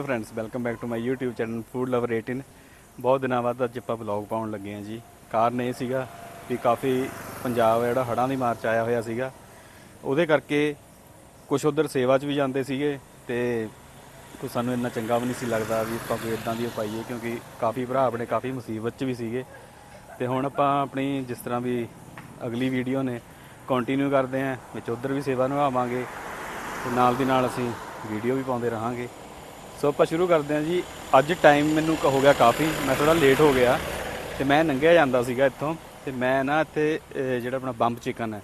Hello friends, welcome back to my YouTube channel food lover 18 ਬਹੁਤ ਦਿਨਾਂ ਬਾਅਦ ਅੱਜ ਆਪਾਂ ਵਲੌਗ ਪਾਉਣ ਲੱਗੇ ਹਾਂ ਜੀ। ਕਾਰਨ ਇਹ ਸੀਗਾ ਵੀ ਕਾਫੀ ਪੰਜਾਬ ਜਿਹੜਾ ਹੜ੍ਹਾਂ ਦੀ ਮਾਰ ਚ ਆਇਆ ਹੋਇਆ ਸੀਗਾ। ਉਹਦੇ ਕਰਕੇ ਕੁਝ ਉਧਰ ਸੇਵਾ 'ਚ ਵੀ ਜਾਂਦੇ ਸੀਗੇ ਤੇ ਕੁਝ ਸਾਨੂੰ ਇੰਨਾ ਚੰਗਾ ਵੀ ਨਹੀਂ ਸੀ ਲੱਗਦਾ ਵੀ ਆਪਾਂ ਕੋਈ ਇਦਾਂ ਦੀ ਉਹ ਪਾਈਏ ਕਿਉਂਕਿ ਕਾਫੀ ਭਰਾ ਆਪਣੇ ਕਾਫੀ ਮੁਸੀਬਤ 'ਚ ਵੀ ਸੀਗੇ। ਤੇ ਹੁਣ ਆਪਾਂ ਆਪਣੀ ਜਿਸ ਤਰ੍ਹਾਂ ਵੀ ਅਗਲੀ ਵੀਡੀਓ ਨੇ ਕੰਟੀਨਿਊ ਕਰਦੇ ਆਂ ਵਿੱਚ ਉਧਰ ਵੀ ਸੇਵਾ ਨਿਭਾਵਾਂਗੇ ਤੇ ਨਾਲ ਦੀ ਨਾਲ ਅਸੀਂ ਵੀਡੀਓ ਵੀ ਪਾਉਂਦੇ ਰਹਾਂਗੇ। ਸੋ ਆਪਾਂ ਸ਼ੁਰੂ ਕਰਦੇ ਹਾਂ ਜੀ। ਅੱਜ ਟਾਈਮ ਮੈਨੂੰ ਕ- ਹੋ ਗਿਆ ਕਾਫੀ। ਮੈਂ ਥੋੜਾ ਲੇਟ ਹੋ ਗਿਆ ਤੇ ਮੈਂ ਨੰਗਿਆ ਜਾਂਦਾ ਸੀਗਾ ਇੱਥੋਂ ਤੇ ਮੈਂ ਨਾ ਇੱਥੇ ਜਿਹੜਾ ਆਪਣਾ ਬੰਬ ਚਿਕਨ ਹੈ,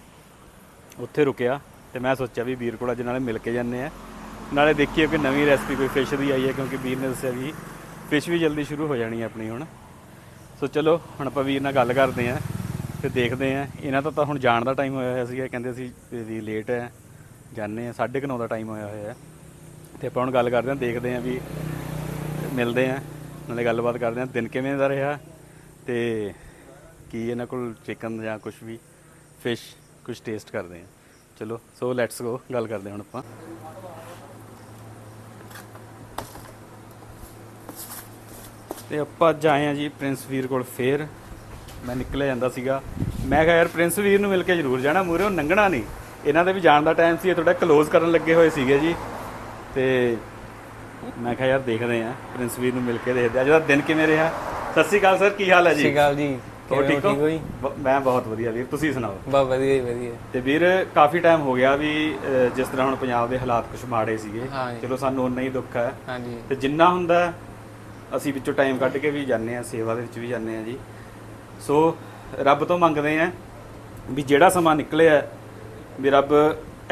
ਉੱਥੇ ਰੁਕਿਆ ਤੇ ਮੈਂ ਸੋਚਿਆ ਵੀ ਵੀਰ ਕੋਲ ਅੱਜ ਨਾਲੇ ਮਿਲ ਕੇ ਜਾਂਦੇ ਆ ਨਾਲੇ ਦੇਖੀਏ ਕੋਈ ਨਵੀਂ ਰੈਸਪੀ ਕੋਈ ਫਿਸ਼ ਦੀ ਆਈ ਹੈ ਕਿਉਂਕਿ ਵੀਰ ਨੇ ਦੱਸਿਆ ਵੀ ਫਿਸ਼ ਵੀ ਜਲਦੀ ਸ਼ੁਰੂ ਹੋ ਜਾਣੀ ਹੈ ਆਪਣੀ ਹੁਣ। ਸੋ ਚਲੋ, ਹੁਣ ਆਪਾਂ ਵੀਰ ਨਾਲ ਗੱਲ ਕਰਦੇ ਆਂ ਤੇ ਦੇਖਦੇ ਆਂ ਇਹਨਾਂ ਦਾ ਤਾਂ ਹੁਣ ਜਾਣ ਦਾ ਟਾਈਮ ਹੋਇਆ ਹੋਇਆ ਸੀਗਾ, ਕਹਿੰਦੇ ਸੀ ਵੀ ਲੇਟ ਹੈ ਜਾਣੇ ਆ 9:30 ਦਾ ਟਾਈਮ ਹੋਇਆ ਹੋਇਆ ਹੈ। ਤੇ ਆਪਾਂ ਹੁਣ ਗੱਲ ਕਰਦੇ ਹਾਂ, ਦੇਖਦੇ ਹਾਂ ਵੀ ਮਿਲਦੇ ਹਾਂ, ਨਾਲੇ ਗੱਲਬਾਤ ਕਰਦੇ ਹਾਂ, ਦਿਨ ਕਿਵੇਂ ਦਾ ਰਿਹਾ ਤੇ ਕੀ ਇਹਨਾਂ ਕੋਲ ਚਿਕਨ ਜਾਂ ਕੁਝ ਵੀ ਫਿਸ਼ ਕੁਝ ਟੇਸਟ ਕਰਦੇ ਹਾਂ। ਚਲੋ ਸੋ ਲੈਟਸ ਗੋ ਗੱਲ ਕਰਦੇ ਹਾਂ ਹੁਣ ਆਪਾਂ। ਤੇ ਆਪਾਂ ਅੱਜ ਆਏ ਆ ਜੀ ਪ੍ਰਿੰਸ ਵੀਰ ਕੋਲ ਫੇਰ। ਮੈਂ ਨਿਕਲਿਆ ਜਾਂਦਾ ਸੀਗਾ। ਮੈਂ ਕਿਹਾ, ਯਾਰ, ਪ੍ਰਿੰਸ ਵੀਰ ਨੂੰ ਮਿਲ ਕੇ ਜ਼ਰੂਰ ਜਾਣਾ ਮੂਰੇ ਉਹ ਨੰਗਣਾ ਨਹੀਂ। ਇਹਨਾਂ ਦੇ ਵੀ ਜਾਣ ਦਾ ਟਾਈਮ ਸੀ, ਇਹ ਥੋੜਾ ਕਲੋਜ਼ ਕਰਨ ਲੱਗੇ ਹੋਏ ਸੀਗੇ ਜੀ। ਤੇ ਮੈਂ ਕਿਹਾ ਯਾਰ ਦੇਖਦੇ ਆ ਪ੍ਰਿੰਸ ਵੀਰ ਨੂੰ ਮਿਲ ਕੇ ਦੇਖਦੇ ਆ ਅੱਜ ਦਾ ਦਿਨ ਕਿਵੇਂ ਰਿਹਾ? ਸਤਿ ਸ਼੍ਰੀ ਅਕਾਲ ਸਰ ਕੀ ਹਾਲ ਹੈ ਸਤਿ ਜੀ ਸ਼੍ਰੀ ਅਕਾਲ ਜੀ। ਕਿਵੇਂ ਠੀਕ ਹੋ? ਜੀ? ਮੈਂ ਬਹੁਤ ਵਧੀਆ ਵੀਰ ਤੁਸੀਂ ਸੁਣਾਓ? ਬਸ ਵਧੀਆ ਜੀ ਵਧੀਆ। ਤੇ ਵੀਰ ਕਾਫੀ ਟਾਈਮ ਹੋ ਗਿਆ ਵੀ ਜਿਸ ਤਰ੍ਹਾਂ ਹੁਣ ਪੰਜਾਬ ਦੇ ਹਾਲਾਤ ਕੁਝ ਮਾੜੇ ਸੀਗੇ। ਹਾਂ। ਚਲੋ ਸਾਨੂੰ ਉਨਾ ਹੀ ਦੁੱਖ ਹੈ। ਹਾਂਜੀ ਤੇ ਜਿੰਨਾ ਹੁੰਦਾ ਹੈ, ਅਸੀਂ ਵਿੱਚੋਂ ਟਾਈਮ ਕੱਢ ਕੇ ਵੀ ਜਾਂਦੇ ਆ ਸੇਵਾ ਦੇ ਵਿੱਚ ਵੀ ਜਾਂਦੇ ਆ ਜੀ। ਸੋ ਰੱਬ ਤੋਂ ਮੰਗਦੇ ਆ ਵੀ ਜਿਹੜਾ ਸਮਾਂ ਨਿਕਲਿਆ ਵੀ ਰੱਬ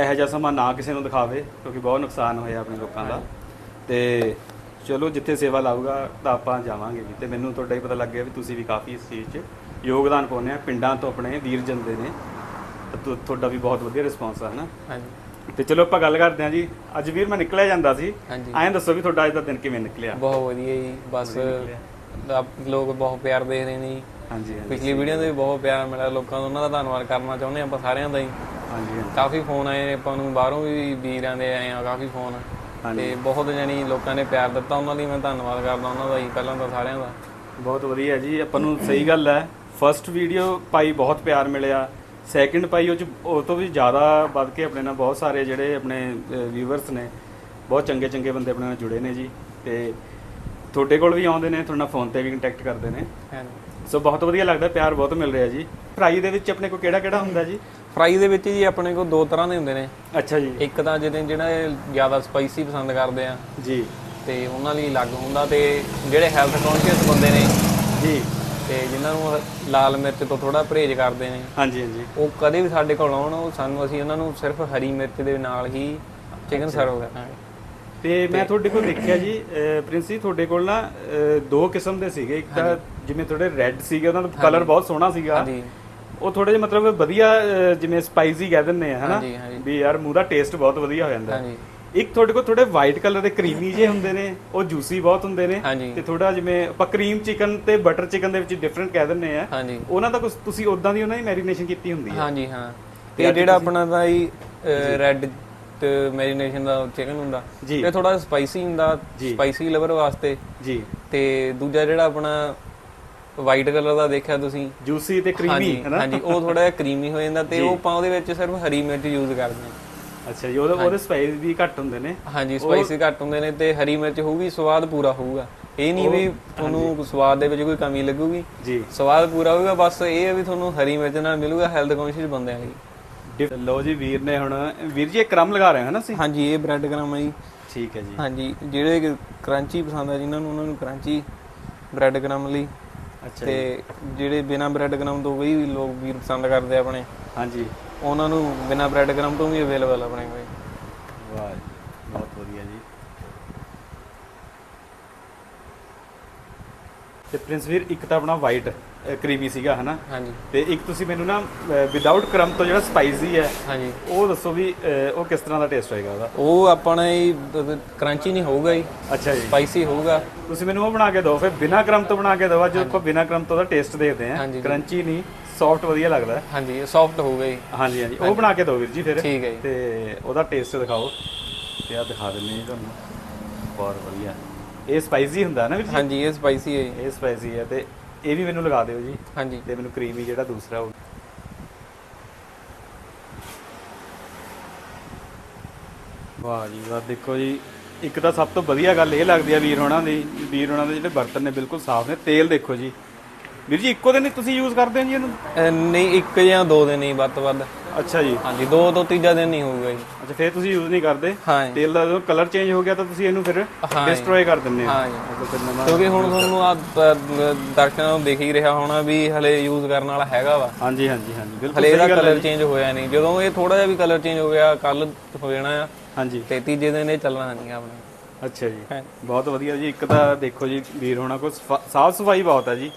ਇਹੋ ਜਿਹਾ ਸਮਾਂ ਨਾ ਕਿਸੇ ਨੂੰ ਦਿਖਾਵੇ ਕਿਉਂਕਿ ਬਹੁਤ ਨੁਕਸਾਨ ਹੋਇਆ ਆਪਣੇ ਲੋਕਾਂ ਦਾ। ਤੇ ਚਲੋ ਜਿੱਥੇ ਸੇਵਾ ਲਾਊਗਾ ਤਾਂ ਆਪਾਂ ਜਾਵਾਂਗੇ ਵੀ। ਤੇ ਮੈਨੂੰ ਤੁਹਾਡਾ ਹੀ ਪਤਾ ਲੱਗ ਗਿਆ ਵੀ ਤੁਸੀਂ ਵੀ ਕਾਫੀ ਇਸ ਚੀਜ਼ 'ਚ ਯੋਗਦਾਨ ਪਾਉਂਦੇ ਆ। ਪਿੰਡਾਂ ਤੋਂ ਆਪਣੇ ਵੀਰ ਜੰਦੇ ਨੇ। ਤਾਂ ਤੁਹਾਡਾ ਵੀ ਬਹੁਤ ਵਧੀਆ ਰਿਸਪੌਂਸ ਆ ਹਨਾ? ਹਾਂਜੀ। ਤੇ ਚਲੋ ਆਪਾਂ ਗੱਲ ਕਰਦੇ ਹਾਂ ਜੀ। ਅੱਜ ਵੀਰ ਮੈਂ ਨਿਕਲਿਆ ਜਾਂਦਾ ਸੀ। ਐਂ ਦੱਸੋ ਵੀ ਤੁਹਾਡਾ ਅੱਜ ਦਾ ਦਿਨ ਕਿਵੇਂ ਨਿਕਲਿਆ? ਬਹੁਤ ਵਧੀਆ ਜੀ। ਬਸ ਲੋਕ ਬਹੁਤ ਪਿਆਰ ਦੇ ਰਹੇ ਨੇ ਜੀ। ਹਾਂਜੀ ਪਿਛਲੀ ਵੀਡੀਓ ਦੇ ਵੀ ਬਹੁਤ ਪਿਆਰ ਮਿਲਿਆ। ਲੋਕਾਂ ਨੂੰ ਉਹਨਾਂ ਦਾ ਧੰਨਵਾਦ ਕਰਨਾ ਚਾਹੁੰਦੇ ਆਪਾਂ ਸਾਰਿਆਂ ਦਾ ਹੀ। ਹਾਂਜੀ ਕਾਫੀ ਫੋਨ ਆਏ ਨੇ ਆਪਾਂ ਨੂੰ ਬਾਹਰੋਂ ਵੀ ਵੀਰਾਂ ਦੇ ਆਏ ਆ ਕਾਫੀ ਫੋਨ। ਤੇ ਬਹੁਤ ਜਾਨੀ ਲੋਕਾਂ ਨੇ ਪਿਆਰ ਦਿੱਤਾ ਉਹਨਾਂ ਲਈ ਮੈਂ ਧੰਨਵਾਦ ਕਰਦਾ ਉਹਨਾਂ ਦਾ ਜੀ ਪਹਿਲਾਂ ਤਾਂ ਸਾਰਿਆਂ ਦਾ। ਬਹੁਤ ਵਧੀਆ ਜੀ ਆਪਾਂ ਨੂੰ ਸਹੀ ਗੱਲ ਹੈ। ਫਰਸਟ ਵੀਡੀਓ ਪਾਈ ਬਹੁਤ ਪਿਆਰ ਮਿਲਿਆ। ਸੈਕਿੰਡ ਪਾਈ ਉਹ ਚ ਉਹ ਤੋਂ ਵੀ ਜ਼ਿਆਦਾ ਵੱਧ ਕੇ ਆਪਣੇ ਨਾਲ ਬਹੁਤ ਸਾਰੇ ਜਿਹੜੇ ਆਪਣੇ ਵਿਊਵਰਸ ਨੇ ਬਹੁਤ ਚੰਗੇ ਚੰਗੇ ਬੰਦੇ ਆਪਣੇ ਨਾਲ ਜੁੜੇ ਨੇ ਜੀ। ਤੇ ਤੁਹਾਡੇ ਕੋਲ ਵੀ ਆਉਂਦੇ ਨੇ ਤੁਹਾਡੇ ਨਾਲ ਫੋਨ ਤੇ ਵੀ ਕੰਟੈਕਟ ਕਰਦੇ ਨੇ। ਸੋ ਬਹੁਤ ਵਧੀਆ ਲੱਗਦਾ ਪਿਆਰ ਬਹੁਤ ਮਿਲ ਰਿਹਾ ਜੀ। ਫਰਾਈ ਦੇ ਵਿੱਚ ਆਪਣੇ ਕੋਲ ਕਿਹੜਾ ਕਿਹੜਾ ਹੁੰਦਾ ਜੀ? ਫਰਾਈ ਦੇ ਵਿੱਚ ਜੀ ਆਪਣੇ ਕੋਲ ਦੋ ਤਰ੍ਹਾਂ ਦੇ ਹੁੰਦੇ ਨੇ। ਅੱਛਾ ਜੀ। ਇੱਕ ਤਾਂ ਜਿਹਦੇ ਜਿਹੜੇ ਜ਼ਿਆਦਾ ਸਪਾਈਸੀ ਪਸੰਦ ਕਰਦੇ ਆ। ਜੀ। ਤੇ ਉਹਨਾਂ ਲਈ ਅਲੱਗ ਹੁੰਦਾ ਤੇ ਜਿਹੜੇ ਹੈਲਥ ਕੌਨਸ਼ੀਅਸ ਬੰਦੇ ਨੇ ਜੀ। ਤੇ ਜਿਨ੍ਹਾਂ ਨੂੰ ਲਾਲ ਮਿਰਚ ਤੋਂ ਥੋੜਾ ਪਰਹੇਜ਼ ਕਰਦੇ ਨੇ ਹਾਂਜੀ ਹਾਂਜੀ। ਉਹ ਕਦੇ ਵੀ ਸਾਡੇ ਕੋਲ ਆਉਣ ਉਹ ਸਾਨੂੰ ਅਸੀਂ ਉਹਨਾਂ ਨੂੰ ਸਿਰਫ ਹਰੀ ਮਿਰਚ ਦੇ ਨਾਲ ਹੀ ਚਿਕਨ ਸਰਵ ਕਰਾਂਗੇ ਤੇ ਮੈਂ ਤੁਹਾਡੇ ਕੋਲ ਦੇਖਿਆ ਜੀ ਪ੍ਰਿੰਸ ਜੀ ਤੁਹਾਡੇ ਕੋਲ ਨਾ ਦੋ ਕਿਸਮ ਦੇ ਸੀਗੇ। ਇੱਕ ਤਾਂ ਜਿਵੇਂ ਥੋੜੇ ਰੈੱਡ ਸੀਗੇ ਉਹਨਾਂ ਦਾ ਕਲਰ ਬਹੁਤ ਸੋਹਣਾ ਸੀਗਾ। ਹਾਂਜੀ। ਉਹ ਥੋੜੇ ਜਿਹਾ ਮਤਲਬ ਵਧੀਆ ਅਹ ਜਿਵੇਂ ਸਪਾਈਸੀ ਕਹਿ ਦਿੰਦੇ ਆ ਹਨਾ? ਹਾਂਜੀ ਹਾਂਜੀ। ਵੀ ਯਾਰ ਮੂੰਹ ਦਾ ਟੇਸਟ ਬਹੁਤ ਵਧੀਆ ਹੋ ਜਾਂਦਾ। ਹਾਂਜੀ। ਇੱਕ ਤੁਹਾਡੇ ਕੋਲ ਥੋੜੇ ਵਾਈਟ ਕਲਰ ਦੇ ਕਰੀਮੀ ਜੇ ਹੁੰਦੇ ਨੇ ਉਹ ਜੂਸੀ ਬਹੁਤ ਹੁੰਦੇ ਨੇ। ਹਾਂਜੀ। ਤੇ ਥੋੜਾ ਜਿਵੇਂ ਆਪਾਂ ਕਰੀਮ ਚਿਕਨ ਤੇ ਬਟਰ ਚਿਕਨ ਦੇ ਵਿੱਚ ਡਿਫਰੈਂਟ ਕਹਿ ਦਿੰਦੇ ਆ। ਹਾਂਜੀ। ਉਹਨਾਂ ਦਾ ਕੁਛ ਤੁਸੀਂ ਉਦਾਂ ਦੀ ਉਹਨਾਂ ਦੀ ਮੈਰੀਨੇਸ਼ਨ ਕੀਤੀ ਹੁੰਦੀ ਹੈ ਹਾਂਜੀ ਹਾਂ। ਤੇ ਜਿਹੜਾ ਆਪਣਾ ਦਾ ਹੀ ਰੈੱਡ ਤੇ ਮੈਰੀਨੇਸ਼ਨ ਦਾ ਚਿਕਨ ਹੁੰਦਾ ਜੀ। ਇਹ ਥੋੜਾ ਸਪਾਈਸੀ ਹੁੰਦਾ ਜੀ। ਸਪਾਈਸੀ ਲਵਰ ਵਾਸਤੇ। ਜੀ। ਤੇ ਦੂਜਾ ਜਿਹੜਾ ਆਪਣਾ ਵਾਈਟ ਕਲਰ ਦਾ ਦੇਖਿਆ ਤੁਸੀਂ? ਜੂਸੀ ਤੇ ਕਰੀਮੀ ਹੈ ਨਾ ਹਾਂਜੀ ਉਹ ਥੋੜਾ ਜਿਹਾ ਕਰੀਮੀ ਹੋ ਜਾਂਦਾ ਤੇ ਉਹ ਆਪਾਂ ਉਹਦੇ ਵਿੱਚ ਸਿਰਫ ਹਰੀ ਮਿਰਚ ਯੂਜ਼ ਕਰਦੇ ਹਾਂ। ਅੱਛਾ ਜੀ ਉਹਦੇ ਉਹਦੇ ਸਪਾਈਸ ਵੀ ਘੱਟ ਹੁੰਦੇ ਨੇ। ਹਾਂਜੀ ਸਪਾਈਸੀ ਘੱਟ ਹੁੰਦੇ ਨੇ ਤੇ ਹਰੀ ਮਿਰਚ ਹੋਊਗੀ ਸਵਾਦ ਪੂਰਾ ਹੋਊਗਾ। ਇਹ ਨਹੀਂ ਵੀ ਤੁਹਾਨੂੰ ਸਵਾਦ ਦੇ ਵਿੱਚ ਕੋਈ ਕਮੀ ਲੱਗੂਗੀ। ਜੀ। ਸਵਾਦ ਪੂਰਾ ਹੋਊਗਾ ਬਸ ਇਹ ਹੈ ਵੀ ਤੁਹਾਨੂੰ ਹਰੀ ਮਿਰਚ ਨਾਲ ਮਿਲੂਗਾ ਹੈਲਥ ਕੌਨਸ਼ੀਅਸ ਬੰਦਿਆਂ ਲਈ ਲਓ ਜੀ ਵੀਰ ਨੇ ਹੁਣ ਵੀਰ ਜੀ ਇਹ ਕ੍ਰਮ ਲਗਾ ਰਹੇ ਹੋ ਨਾ ਅਸੀਂ ਹਾਂਜੀ ਇਹ ਬ੍ਰੈਡ ਕਰਾਮਾ ਜੀ। ਠੀਕ ਹੈ ਜੀ। ਹਾਂਜੀ ਜਿਹੜੇ ਕਰੰਚੀ ਪਸੰਦ ਆ ਜਿਨ੍ਹਾਂ ਨੂੰ ਉਹਨਾਂ ਨੂੰ ਕਰੰਚੀ ਬ੍ਰੈਡ ਕਰਾਮ ਲਈ ਤੇ ਜਿਹੜੇ ਬਿਨਾ ਬ੍ਰੈਡ ਕਰਾਮ ਤੋਂ ਵੀ ਲੋਕ ਵੀਰ ਪਸੰਦ ਕਰਦੇ ਆਪਣੇ। ਹਾਂਜੀ। ਉਹਨਾਂ ਨੂੰ ਬਿਨਾ ਬ੍ਰੈਡ ਕਰਾਮ ਤੋਂ ਵੀ ਅਵੇਲੇਬਲ ਆਪਣੇ ਕੋਲ। ਵਾਹ ਜੀ ਬਹੁਤ ਵਧੀਆ ਜੀ ਤੇ ਪ੍ਰਿੰਸ ਵੀਰ ਇੱਕ ਤਾਂ ਆਪਣਾ ਵਾਈਟ ਕਰੀਮੀ ਸੀਗਾ ਹਨਾ? ਹਾਂਜੀ। ਤੇ ਇੱਕ ਤੁਸੀਂ ਮੈਨੂੰ ਨਾ ਵਿਦਆਊਟ ਕ੍ਰਮ ਤੋਂ ਜਿਹੜਾ ਸਪਾਈਸੀ ਹੈ ਹਾਂਜੀ। ਉਹ ਦੱਸੋ ਵੀ ਉਹ ਕਿਸ ਤਰ੍ਹਾਂ ਦਾ ਟੇਸਟ ਹੋਏਗਾ ਉਹਦਾ? ਉਹ ਆਪਣਾ ਹੀ ਕਰੰਚੀ ਨਹੀਂ ਹੋਊਗਾ ਜੀ। ਅੱਛਾ ਜੀ। ਸਪਾਈਸੀ ਹੋਊਗਾ। ਤੁਸੀਂ ਮੈਨੂੰ ਉਹ ਬਣਾ ਕੇ ਦਿਓ ਫਿਰ ਬਿਨਾ ਕ੍ਰਮ ਤੋਂ ਬਣਾ ਕੇ ਦਿਓ ਜਦੋਂ ਆਪਾਂ ਬਿਨਾ ਕ੍ਰਮ ਤੋਂ ਦਾ ਟੇਸਟ ਦੇਖਦੇ ਜੀ। ਕਰੰਚੀ ਨਹੀਂ ਸੌਫਟ ਵਧੀਆ ਲੱਗਦਾ। ਹਾਂਜੀ ਸੌਫਟ ਹੋਊਗਾ ਜੀ। ਹਾਂਜੀ ਹਾਂਜੀ। ਉਹ ਬਣਾ ਕੇ ਦਿਓ ਵੀਰ ਜੀ ਫਿਰ। ਠੀਕ ਹੈ ਜੀ। ਤੇ ਉਹਦਾ ਟੇਸਟ ਦਿਖਾਓ। ਤੇ ਆ ਦਿਖਾ ਦਿੰਨੇ ਜੀ ਤੁਹਾਨੂੰ। ਬਹੁਤ ਵਧੀਆ। ਇਹ ਸਪਾਈਸੀ ਹੁੰਦਾ ਨਾ ਵੀਰ ਜੀ? ਹਾਂਜੀ ਇਹ ਸਪਾਈਸੀ ਹੈ ਇਹ ਸਪਾਈਸੀ ਹੈ ਤੇ ਇਹ ਵੀ ਮੈਨੂੰ ਲਗਾ ਦਿਓ ਜੀ। ਹਾਂਜੀ। ਤੇ ਮੈਨੂੰ ਕਰੀਮੀ ਜਿਹੜਾ ਦੂਸਰਾ ਉਹ। ਵਾਹ ਜੀ ਵਾਹ ਦੇਖੋ ਜੀ ਇੱਕ ਤਾਂ ਸਭ ਤੋਂ ਵਧੀਆ ਗੱਲ ਇਹ ਲੱਗਦੀ ਆ ਵੀਰ ਹੋਣਾ ਦੀ ਵੀਰ ਹੋਣਾ ਦੇ ਜਿਹੜੇ ਬਰਤਨ ਨੇ ਬਿਲਕੁਲ ਸਾਫ਼ ਨੇ। ਤੇਲ ਦੇਖੋ ਜੀ। ਵੀਰ ਜੀ ਇੱਕੋ ਦਿਨ ਹੀ ਤੁਸੀਂ ਯੂਜ਼ ਕਰਦੇ ਹੋ ਜੀ ਇਹਨੂੰ? ਨਹੀਂ ਇੱਕ ਜਾਂ ਦੋ ਦਿਨ ਹੀ ਵੱਧ ਤੋਂ ਵੱਧ। ਅੱਛਾ ਜੀ। ਹਾਂਜੀ ਦੋ ਤੋਂ ਤੀਜਾ ਦਿਨ ਨਹੀਂ ਹੋਊਗਾ ਜੀ। ਅੱਛਾ ਫਿਰ ਤੁਸੀਂ ਯੂਜ਼ ਨਹੀਂ ਕਰਦੇ? ਹਾਂ ਜੀ। ਤੇਲ ਦਾ ਜਦੋਂ ਕਲਰ ਚੇਂਜ ਹੋ ਗਿਆ ਤਾਂ ਤੁਸੀਂ ਇਹਨੂੰ ਫਿਰ ਹਾਂ ਜੀ। ਡਿਸਟਰੋਏ ਕਰ ਦਿੰਦੇ ਹੋ। ਹਾਂ ਜੀ। ਮਤਲਬ ਫਿਰ ਨਵਾਂ ਕਿਉਂਕਿ ਹੁਣ ਤੁਹਾਨੂੰ ਆ ਦਰਸ਼ਕਾਂ ਨੂੰ ਦੇਖ ਹੀ ਰਿਹਾ ਹੋਣਾ ਵੀ ਹਲੇ ਯੂਜ਼ ਕਰਨ ਵਾਲਾ ਹੈਗਾ ਵਾ। ਹਾਂਜੀ ਹਾਂਜੀ ਹਾਂਜੀ ਬਿਲਕੁਲ ਹਲੇ ਇਹਦਾ ਕਲਰ ਚੇਂਜ ਹੋਇਆ ਨਹੀਂ। ਜਦੋਂ ਇਹ ਥੋੜਾ ਜਿਹਾ ਵੀ ਕਲਰ ਚੇਂਜ ਹੋ ਗਿਆ ਕੱਲ ਹੋ ਜਾਣਾ ਆ। ਹਾਂਜੀ। ਤੇ ਤੀਜੇ ਦਿਨ ਇਹ ਚੱਲਣਾ ਨਹੀਂ ਆਪਣਾ। ਅੱਛਾ ਜੀ। ਹਾਂ। ਬਹੁਤ ਵਧੀਆ ਜੀ। ਇੱਕ ਤਾਂ ਦੇਖੋ ਜੀ ਵੀਰ ਹੋਣਾ ਕੋ ਸਾਫ਼ ਸਫ਼ਾਈ ਬਹੁਤ ਹੈ ਜੀ।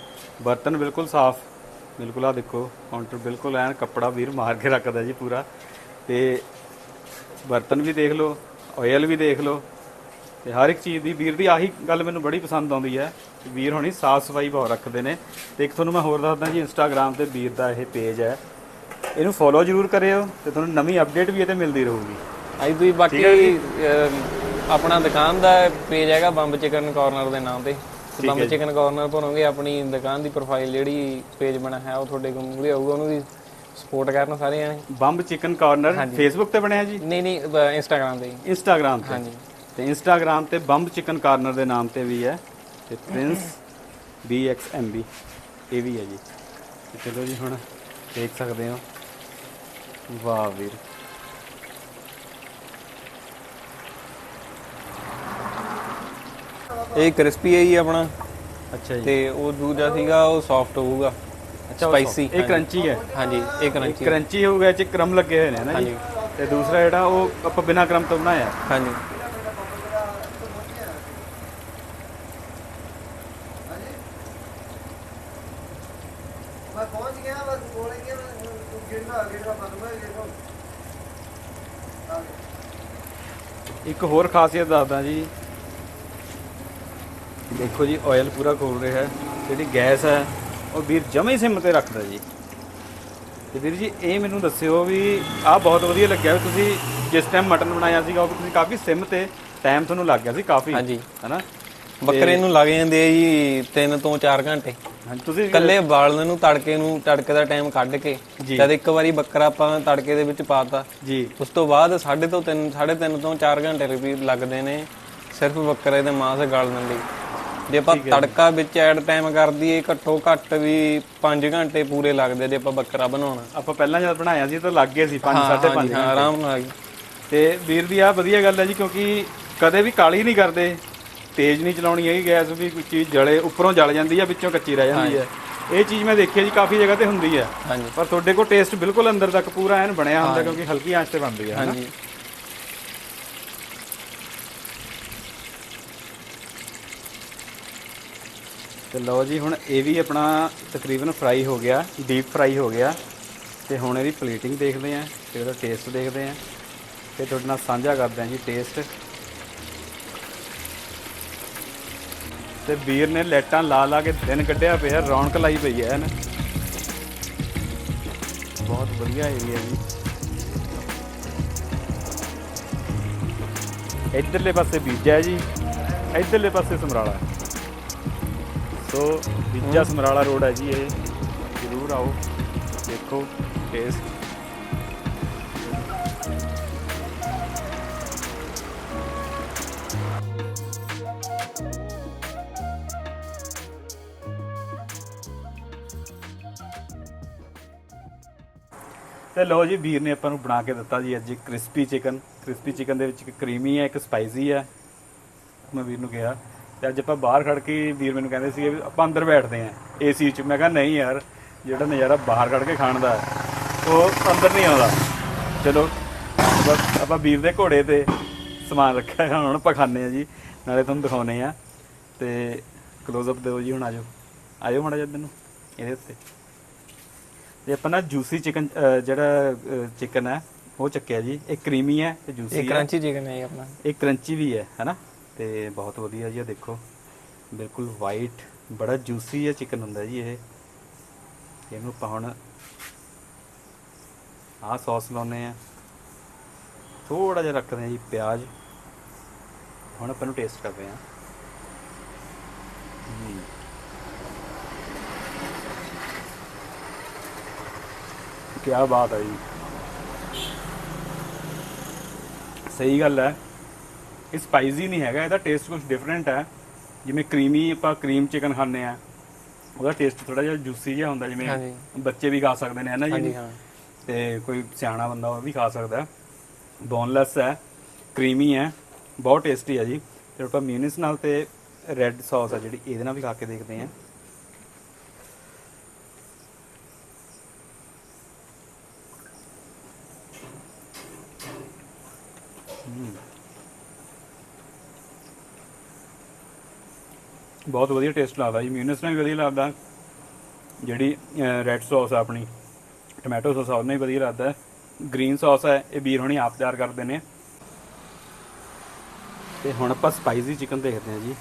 ਬਰਤਨ ਬਿਲਕੁਲ ਸਾਫ਼। ਬਿਲਕੁਲ ਆ ਦੇਖੋ ਕਾਊਂਟਰ ਬਿਲਕੁਲ ਐਨ ਕੱਪੜਾ ਵੀਰ ਮਾਰ ਕੇ ਰੱਖਦਾ ਜੀ ਪੂਰਾ। ਤੇ ਬਰਤਨ ਵੀ ਦੇਖ ਲਓ ਆਇਲ ਵੀ ਦੇਖ ਲਓ। ਤੇ ਹਰ ਇੱਕ ਚੀਜ਼ ਦੀ ਵੀਰ ਦੀ ਆਹੀ ਗੱਲ ਮੈਨੂੰ ਬੜੀ ਪਸੰਦ ਆਉਂਦੀ ਹੈ। ਵੀਰ ਹੋਣੀ ਸਾਫ਼ ਸਫ਼ਾਈ ਬਹੁਤ ਰੱਖਦੇ ਨੇ। ਤੇ ਇੱਕ ਤੁਹਾਨੂੰ ਮੈਂ ਹੋਰ ਦੱਸਦਾ ਜੀ ਇੰਸਟਾਗ੍ਰam ਤੇ ਵੀਰ ਦਾ ਇਹ ਪੇਜ ਹੈ। ਇਹਨੂੰ ਫੋਲੋ ਜ਼ਰੂਰ ਕਰਿਓ ਤੇ ਤੁਹਾਨੂੰ ਨਵੀਂ ਅਪਡੇਟ ਵੀ ਇਹਤੇ ਮਿਲਦੀ ਰਹੂਗੀ। ਅੱਜ ਤੁਸੀਂ ਬਾਕੀ ਆਪਣਾ ਦੁਕਾਨ ਦਾ ਪੇਜ ਹੈਗਾ ਬੰਬ ਚਿਕਨ ਕਾਰਨਰ ਦੇ ਨਾਮ ਤੇ। ਬੰਬ ਚਿਕਨ ਕਾਰਨਰ ਭਰੋਗੇ ਆਪਣੀ ਦੁਕਾਨ ਦੀ ਪ੍ਰੋਫਾਈਲ ਜਿਹੜੀ ਪੇਜ ਬਣਾ ਹੈ ਉਹ ਤੁਹਾਡੇ ਕੋਲ ਮੂਹਰੇ ਆਊਗਾ ਉਹਨੂੰ ਵੀ ਸਪੋਰਟ ਕਰਨ ਸਾਰੇ ਜਾਣੇ ਬੰਬ ਚਿਕਨ ਕਾਰਨਰ ਫੇਸਬੁੱਕ ਤੇ ਬਣਿਆ ਜੀ? ਨਹੀਂ ਨਹੀਂ ਇੰਸਟਾਗ੍ਰam ਤੇ। ਇੰਸਟਾਗ੍ਰam ਤੇ। ਹਾਂਜੀ। ਤੇ ਇੰਸਟਾਗ੍ਰam ਤੇ ਬੰਬ ਚਿਕਨ ਕਾਰਨਰ ਦੇ ਨਾਮ ਤੇ ਵੀ ਹੈ ਤੇ ਪ੍ਰਿੰਸ BXMB ਇਹ ਵੀ ਹੈ ਜੀ। ਤੇ ਚਲੋ ਜੀ ਹੁਣ ਦੇਖ ਸਕਦੇ ਹੋ। ਵਾਹ ਵੀਰ। ਇਹ ਕ੍ਰਿਸਪੀ ਹੈ ਜੀ ਆਪਣਾ। ਅੱਛਾ ਜੀ। ਤੇ ਉਹ ਦੂਜਾ ਸੀਗਾ ਉਹ ਸੌਫਟ ਹੋਊਗਾ। ਸਪਾਈਸੀ ਇਹ ਕਰੰਚੀ ਹੈ। ਹਾਂਜੀ ਇਹ ਕਰੰਚੀ ਕਰੰਚੀ ਹੋ ਗਿਆ ਚ ਕਰਮ ਲੱਗੇ ਹੋਏ ਨੇ ਨਾ ਜੀ? ਤੇ ਦੂਸਰਾ ਜਿਹੜਾ ਉਹ ਆਪਾਂ ਬਿਨਾ ਕਰਮ ਤੋਂ ਬਣਾਇਆ। ਹਾਂਜੀ। ਮੈਂ ਪਹੁੰਚ ਗਿਆ ਬਸ ਕੋਲੇ ਗਿਆ ਗਿਰਨਾ ਗਿਰਨਾ ਬੰਦ ਹੋ ਗਿਆ ਇੱਕ ਹੋਰ ਖਾਸੀਅਤ ਦੱਸਦਾ ਜੀ। ਦੇਖੋ ਜੀ ਆਇਲ ਪੂਰਾ ਖੋਲ ਰਿਹਾ ਹੈ ਜਿਹੜੀ ਗੈਸ ਹੈ ਉਹ ਵੀਰ ਜਮੇ ਹੀ ਸਿਮ ਤੇ ਰੱਖਦਾ ਜੀ। ਤੇ ਵੀਰ ਜੀ ਇਹ ਮੈਨੂੰ ਦੱਸਿਓ ਵੀ ਆਹ ਬਹੁਤ ਵਧੀਆ ਲੱਗਿਆ ਵੀ ਤੁਸੀਂ ਜਿਸ ਟਾਈਮ ਮਟਨ ਬਣਾਇਆ ਸੀਗਾ ਉਹ ਤੁਸੀਂ ਕਾਫੀ ਸਿਮ ਤੇ ਟਾਈਮ ਤੁਹਾਨੂੰ ਲੱਗ ਗਿਆ ਸੀ ਕਾਫੀ ਹਾਂਜੀ। ਹੈਨਾ? ਬੱਕਰੇ ਨੂੰ ਲੱਗ ਜਾਂਦੇ ਆ ਜੀ 3 ਤੋਂ 4 ਘੰਟੇ। ਤੁਸੀਂ ਕੱਲੇ ਬਾਲਣ ਨੂੰ ਤੜਕੇ ਨੂੰ ਤੜਕੇ ਦਾ ਟਾਈਮ ਕੱਢ ਕੇ। ਜਦ ਇੱਕ ਵਾਰੀ ਬੱਕਰਾ ਆਪਾਂ ਤੜਕੇ ਦੇ ਵਿੱਚ ਪਾਤਾ ਜੀ। ਉਸ ਤੋਂ ਬਾਅਦ 3.5 ਤੋਂ 3 3.5 ਤੋਂ 4 ਘੰਟੇ ਵੀ ਲੱਗਦੇ ਨੇ ਸਿਰਫ ਬੱਕਰੇ ਦੇ ਮਾਂਸ ਗਾਲਣ ਲਈ। ਜੇ ਆਪਾਂ ਤੜਕਾ ਵਿੱਚ ਐਡ ਟਾਈਮ ਕਰ ਦਈਏ ਘੱਟੋ ਘੱਟ ਵੀ 5 ਘੰਟੇ ਪੂਰੇ ਲੱਗਦੇ ਜੇ ਆਪਾਂ ਬੱਕਰਾ ਬਣਾਉਣਾ। ਆਪਾਂ ਪਹਿਲਾਂ ਜਦ ਬਣਾਇਆ ਸੀ ਤਾਂ ਲੱਗ ਗਏ ਸੀ 5 ਹਾਂਜੀ 5.5 ਹਾਂ ਆਰਾਮ ਨਾਲ। ਤੇ ਵੀਰ ਦੀ ਆ ਵਧੀਆ ਗੱਲ ਹੈ ਜੀ ਕਿਉਂਕਿ ਕਦੇ ਵੀ ਕਾਲੀ ਨਹੀਂ ਕਰਦੇ ਤੇਜ਼ ਨਹੀਂ ਚਲਾਉਣੀ ਹੈਗੀ ਗੈਸ ਵੀ ਕੋਈ ਚੀਜ਼ ਜਲੇ ਉੱਪਰੋਂ ਜਲ ਜਾਂਦੀ ਹੈ ਵਿੱਚੋਂ ਕੱਚੀ ਰਹਿ ਜਾਂਦੀ ਹੈ ਇਹ ਚੀਜ਼ ਮੈਂ ਦੇਖੀ ਹੈ ਜੀ ਕਾਫੀ ਜਗ੍ਹਾ ਤੇ ਹੁੰਦੀ ਹੈ। ਪਰ ਤੁਹਾਡੇ ਕੋਲ ਟੇਸਟ ਬਿਲਕੁਲ ਅੰਦਰ ਤੱਕ ਪੂਰਾ ਐਨ ਬਣਿਆ ਹੁੰਦਾ ਕਿਉਂਕਿ ਹਲਕੀ ਆਂਚ ਤੇ ਬਣਦੀ ਹੈ? ਹਾਂਜੀ ਤੇ ਲਓ ਜੀ, ਹੁਣ ਇਹ ਵੀ ਆਪਣਾ ਤਕਰੀਬਨ ਫਰਾਈ ਹੋ ਗਿਆ ਡੀਪ ਫਰਾਈ ਹੋ ਗਿਆ। ਤੇ ਹੁਣ ਇਹਦੀ ਪਲੇਟਿੰਗ ਦੇਖਦੇ ਆਂ ਤੇ ਇਹਦਾ ਟੇਸਟ ਦੇਖਦੇ ਆਂ ਤੇ ਤੁਹਾਡੇ ਨਾਲ ਸਾਂਝਾ ਕਰਦੇ ਆਂ ਜੀ ਟੇਸਟ ਤੇ ਵੀਰ ਨੇ ਲੈਟਾਂ ਲਾ ਲਾ ਕੇ ਦਿਨ ਕੱਢਿਆ ਪਿਆ, ਰੌਣਕ ਲਾਈ ਪਈ ਹੈ ਨਾ। ਬਹੁਤ ਵਧੀਆ ਏਰੀਆ ਜੀ। ਇੱਧਰਲੇ ਪਾਸੇ ਬੀਜਾ ਜੀ, ਇੱਧਰਲੇ ਪਾਸੇ ਸਮਰਾਲਾ। ਸੋ ਬੀਜਾ ਸਮਰਾਲਾ ਰੋਡ ਹੈ ਜੀ ਇਹ। ਜ਼ਰੂਰ ਆਓ, ਦੇਖੋ ਟੇਸਟ ਤੇ ਲਓ ਜੀ, ਵੀਰ ਨੇ ਆਪਾਂ ਨੂੰ ਬਣਾ ਕੇ ਦਿੱਤਾ ਜੀ ਅੱਜ ਕ੍ਰਿਸਪੀ ਚਿਕਨ ਕ੍ਰਿਸਪੀ ਚਿਕਨ ਦੇ ਵਿੱਚ ਇੱਕ ਕਰੀਮੀ ਹੈ, ਇੱਕ ਸਪਾਈਸੀ ਹੈ। ਮੈਂ ਵੀਰ ਨੂੰ ਕਿਹਾ ਤੇ ਅੱਜ ਆਪਾਂ ਬਾਹਰ ਖੜ ਕੇ ਵੀਰ ਮੈਨੂੰ ਕਹਿੰਦੇ ਸੀਗੇ ਵੀ ਆਪਾਂ ਅੰਦਰ ਬੈਠਦੇ ਆਂ ਏਸੀ 'ਚ। ਮੈਂ ਕਿਹਾ ਨਹੀਂ ਯਾਰ ਜਿਹੜਾ ਨਜ਼ਾਰਾ ਬਾਹਰ ਖੜ ਕੇ ਖਾਣ ਦਾ ਉਹ ਅੰਦਰ ਨਹੀਂ ਆਉਂਦਾ। ਚਲੋ ਬਸ ਆਪਾਂ ਵੀਰ ਦੇ ਘੋੜੇ ਤੇ ਸਮਾਨ ਰੱਖਿਆ ਹੈ ਹੁਣ ਆਪਾਂ ਖਾਂਦੇ ਆ ਜੀ। ਨਾਲੇ ਤੁਹਾਨੂੰ ਦਿਖਾਉਨੇ ਆ ਤੇ ক্লোਜ਼ ਅਪ ਦਿਓ ਜੀ ਹੁਣ ਆਜੋ। ਆਜੋ ਮਾੜਾ ਜਿਹਾ ਨੂੰ ਇਹਦੇ ਉੱਤੇ। ਤੇ ਆਪਾਂ ਨਾ ਜੂਸੀ ਚਿਕਨ ਜਿਹੜਾ ਚਿਕਨ ਹੈ ਉਹ ਚੱਕਿਆ ਜੀ। ਇਹ ਕਰੀਮੀ ਹੈ ਤੇ ਜੂਸੀ ਇਹ ਹੈ। ਕਰੰਚੀ ਚਿਕਨ ਹੈ ਆਪਣਾ। ਇਹ ਕਰੰਚੀ ਵੀ ਹੈ ਹੈਨਾ ਤੇ ਬਹੁਤ ਵਧੀਆ ਜੀ, ਇਹ ਦੇਖੋ। ਬਿਲਕੁਲ ਵਾਈਟ ਬੜਾ ਜੂਸੀ ਜਿਹਾ ਚਿਕਨ ਹੁੰਦਾ ਜੀ ਇਹ। ਇਹਨੂੰ ਆਪਾਂ ਹੁਣ ਆਹ ਸੌਸ ਲਾਉਨੇ ਆ ਥੋੜਾ ਜਿਹਾ ਰੱਖਦੇ ਆ ਜੀ ਪਿਆਜ਼। ਹੁਣ ਆਪਾਂ ਨੂੰ ਟੇਸਟ ਕਰਦੇ ਹਾਂ। ਕੀ ਬਾਤ ਹੈ ਜੀ। ਸਹੀ ਗੱਲ ਹੈ। ਇਹ ਸਪਾਈਸੀ ਨਹੀਂ ਹੈਗਾ ਇਹਦਾ ਟੇਸਟ ਕੁਝ ਡਿਫਰੈਂਟ ਹੈ। ਜਿਵੇਂ ਕਰੀਮੀ ਆਪਾਂ ਕਰੀਮ ਚਿਕਨ ਖਾਂਦੇ ਆ ਉਹਦਾ ਟੇਸਟ ਥੋੜਾ ਜਿਹਾ ਜੂਸੀ ਜਿਹਾ ਹੁੰਦਾ ਜਿਵੇਂ। ਬੱਚੇ ਵੀ ਖਾ ਸਕਦੇ ਨੇ ਹੈ ਨਾ ਜੀ? ਤੇ ਕੋਈ ਸਿਆਣਾ ਬੰਦਾ ਉਹ ਵੀ ਖਾ ਸਕਦਾ। ਬੋਨਲੈਸ ਹੈ ਕਰੀਮੀ ਹੈ ਬਹੁਤ ਟੇਸਟੀ ਹੈ ਜੀ। ਤੇ ਆਪਾਂ ਮਿਊਨਿਸ ਨਾਲ ਤੇ ਰੈੱਡ ਸੌਸ ਹੈ ਜਿਹੜੀ ਇਹਦੇ ਨਾਲ ਵੀ ਖਾ ਕੇ ਦੇਖਦੇ ਹਾਂ। ਬਹੁਤ ਵਧੀਆ ਟੇਸਟ ਲੱਗਦਾ ਜੀ। ਮਿਊਨਸ ਨਾਲ ਵੀ ਵਧੀਆ ਲੱਗਦਾ। ਜਿਹੜੀ ਰੈੱਡ ਸੌਸ ਆ ਆਪਣੀ ਟੋਮੈਟੋ ਸੌਸ ਆ ਉਹ ਵੀ ਵਧੀਆ ਲੱਗਦਾ। ਗ੍ਰੀਨ ਸੌਸ ਹੈ ਇਹ ਵੀਰ ਹੁਣੀ ਆਪ ਤਿਆਰ ਕਰਦੇ ਨੇ। ਤੇ ਹੁਣ ਆਪਾਂ ਸਪਾਈਸੀ ਚਿਕਨ ਦੇਖਦੇ ਹਾਂ ਜੀ।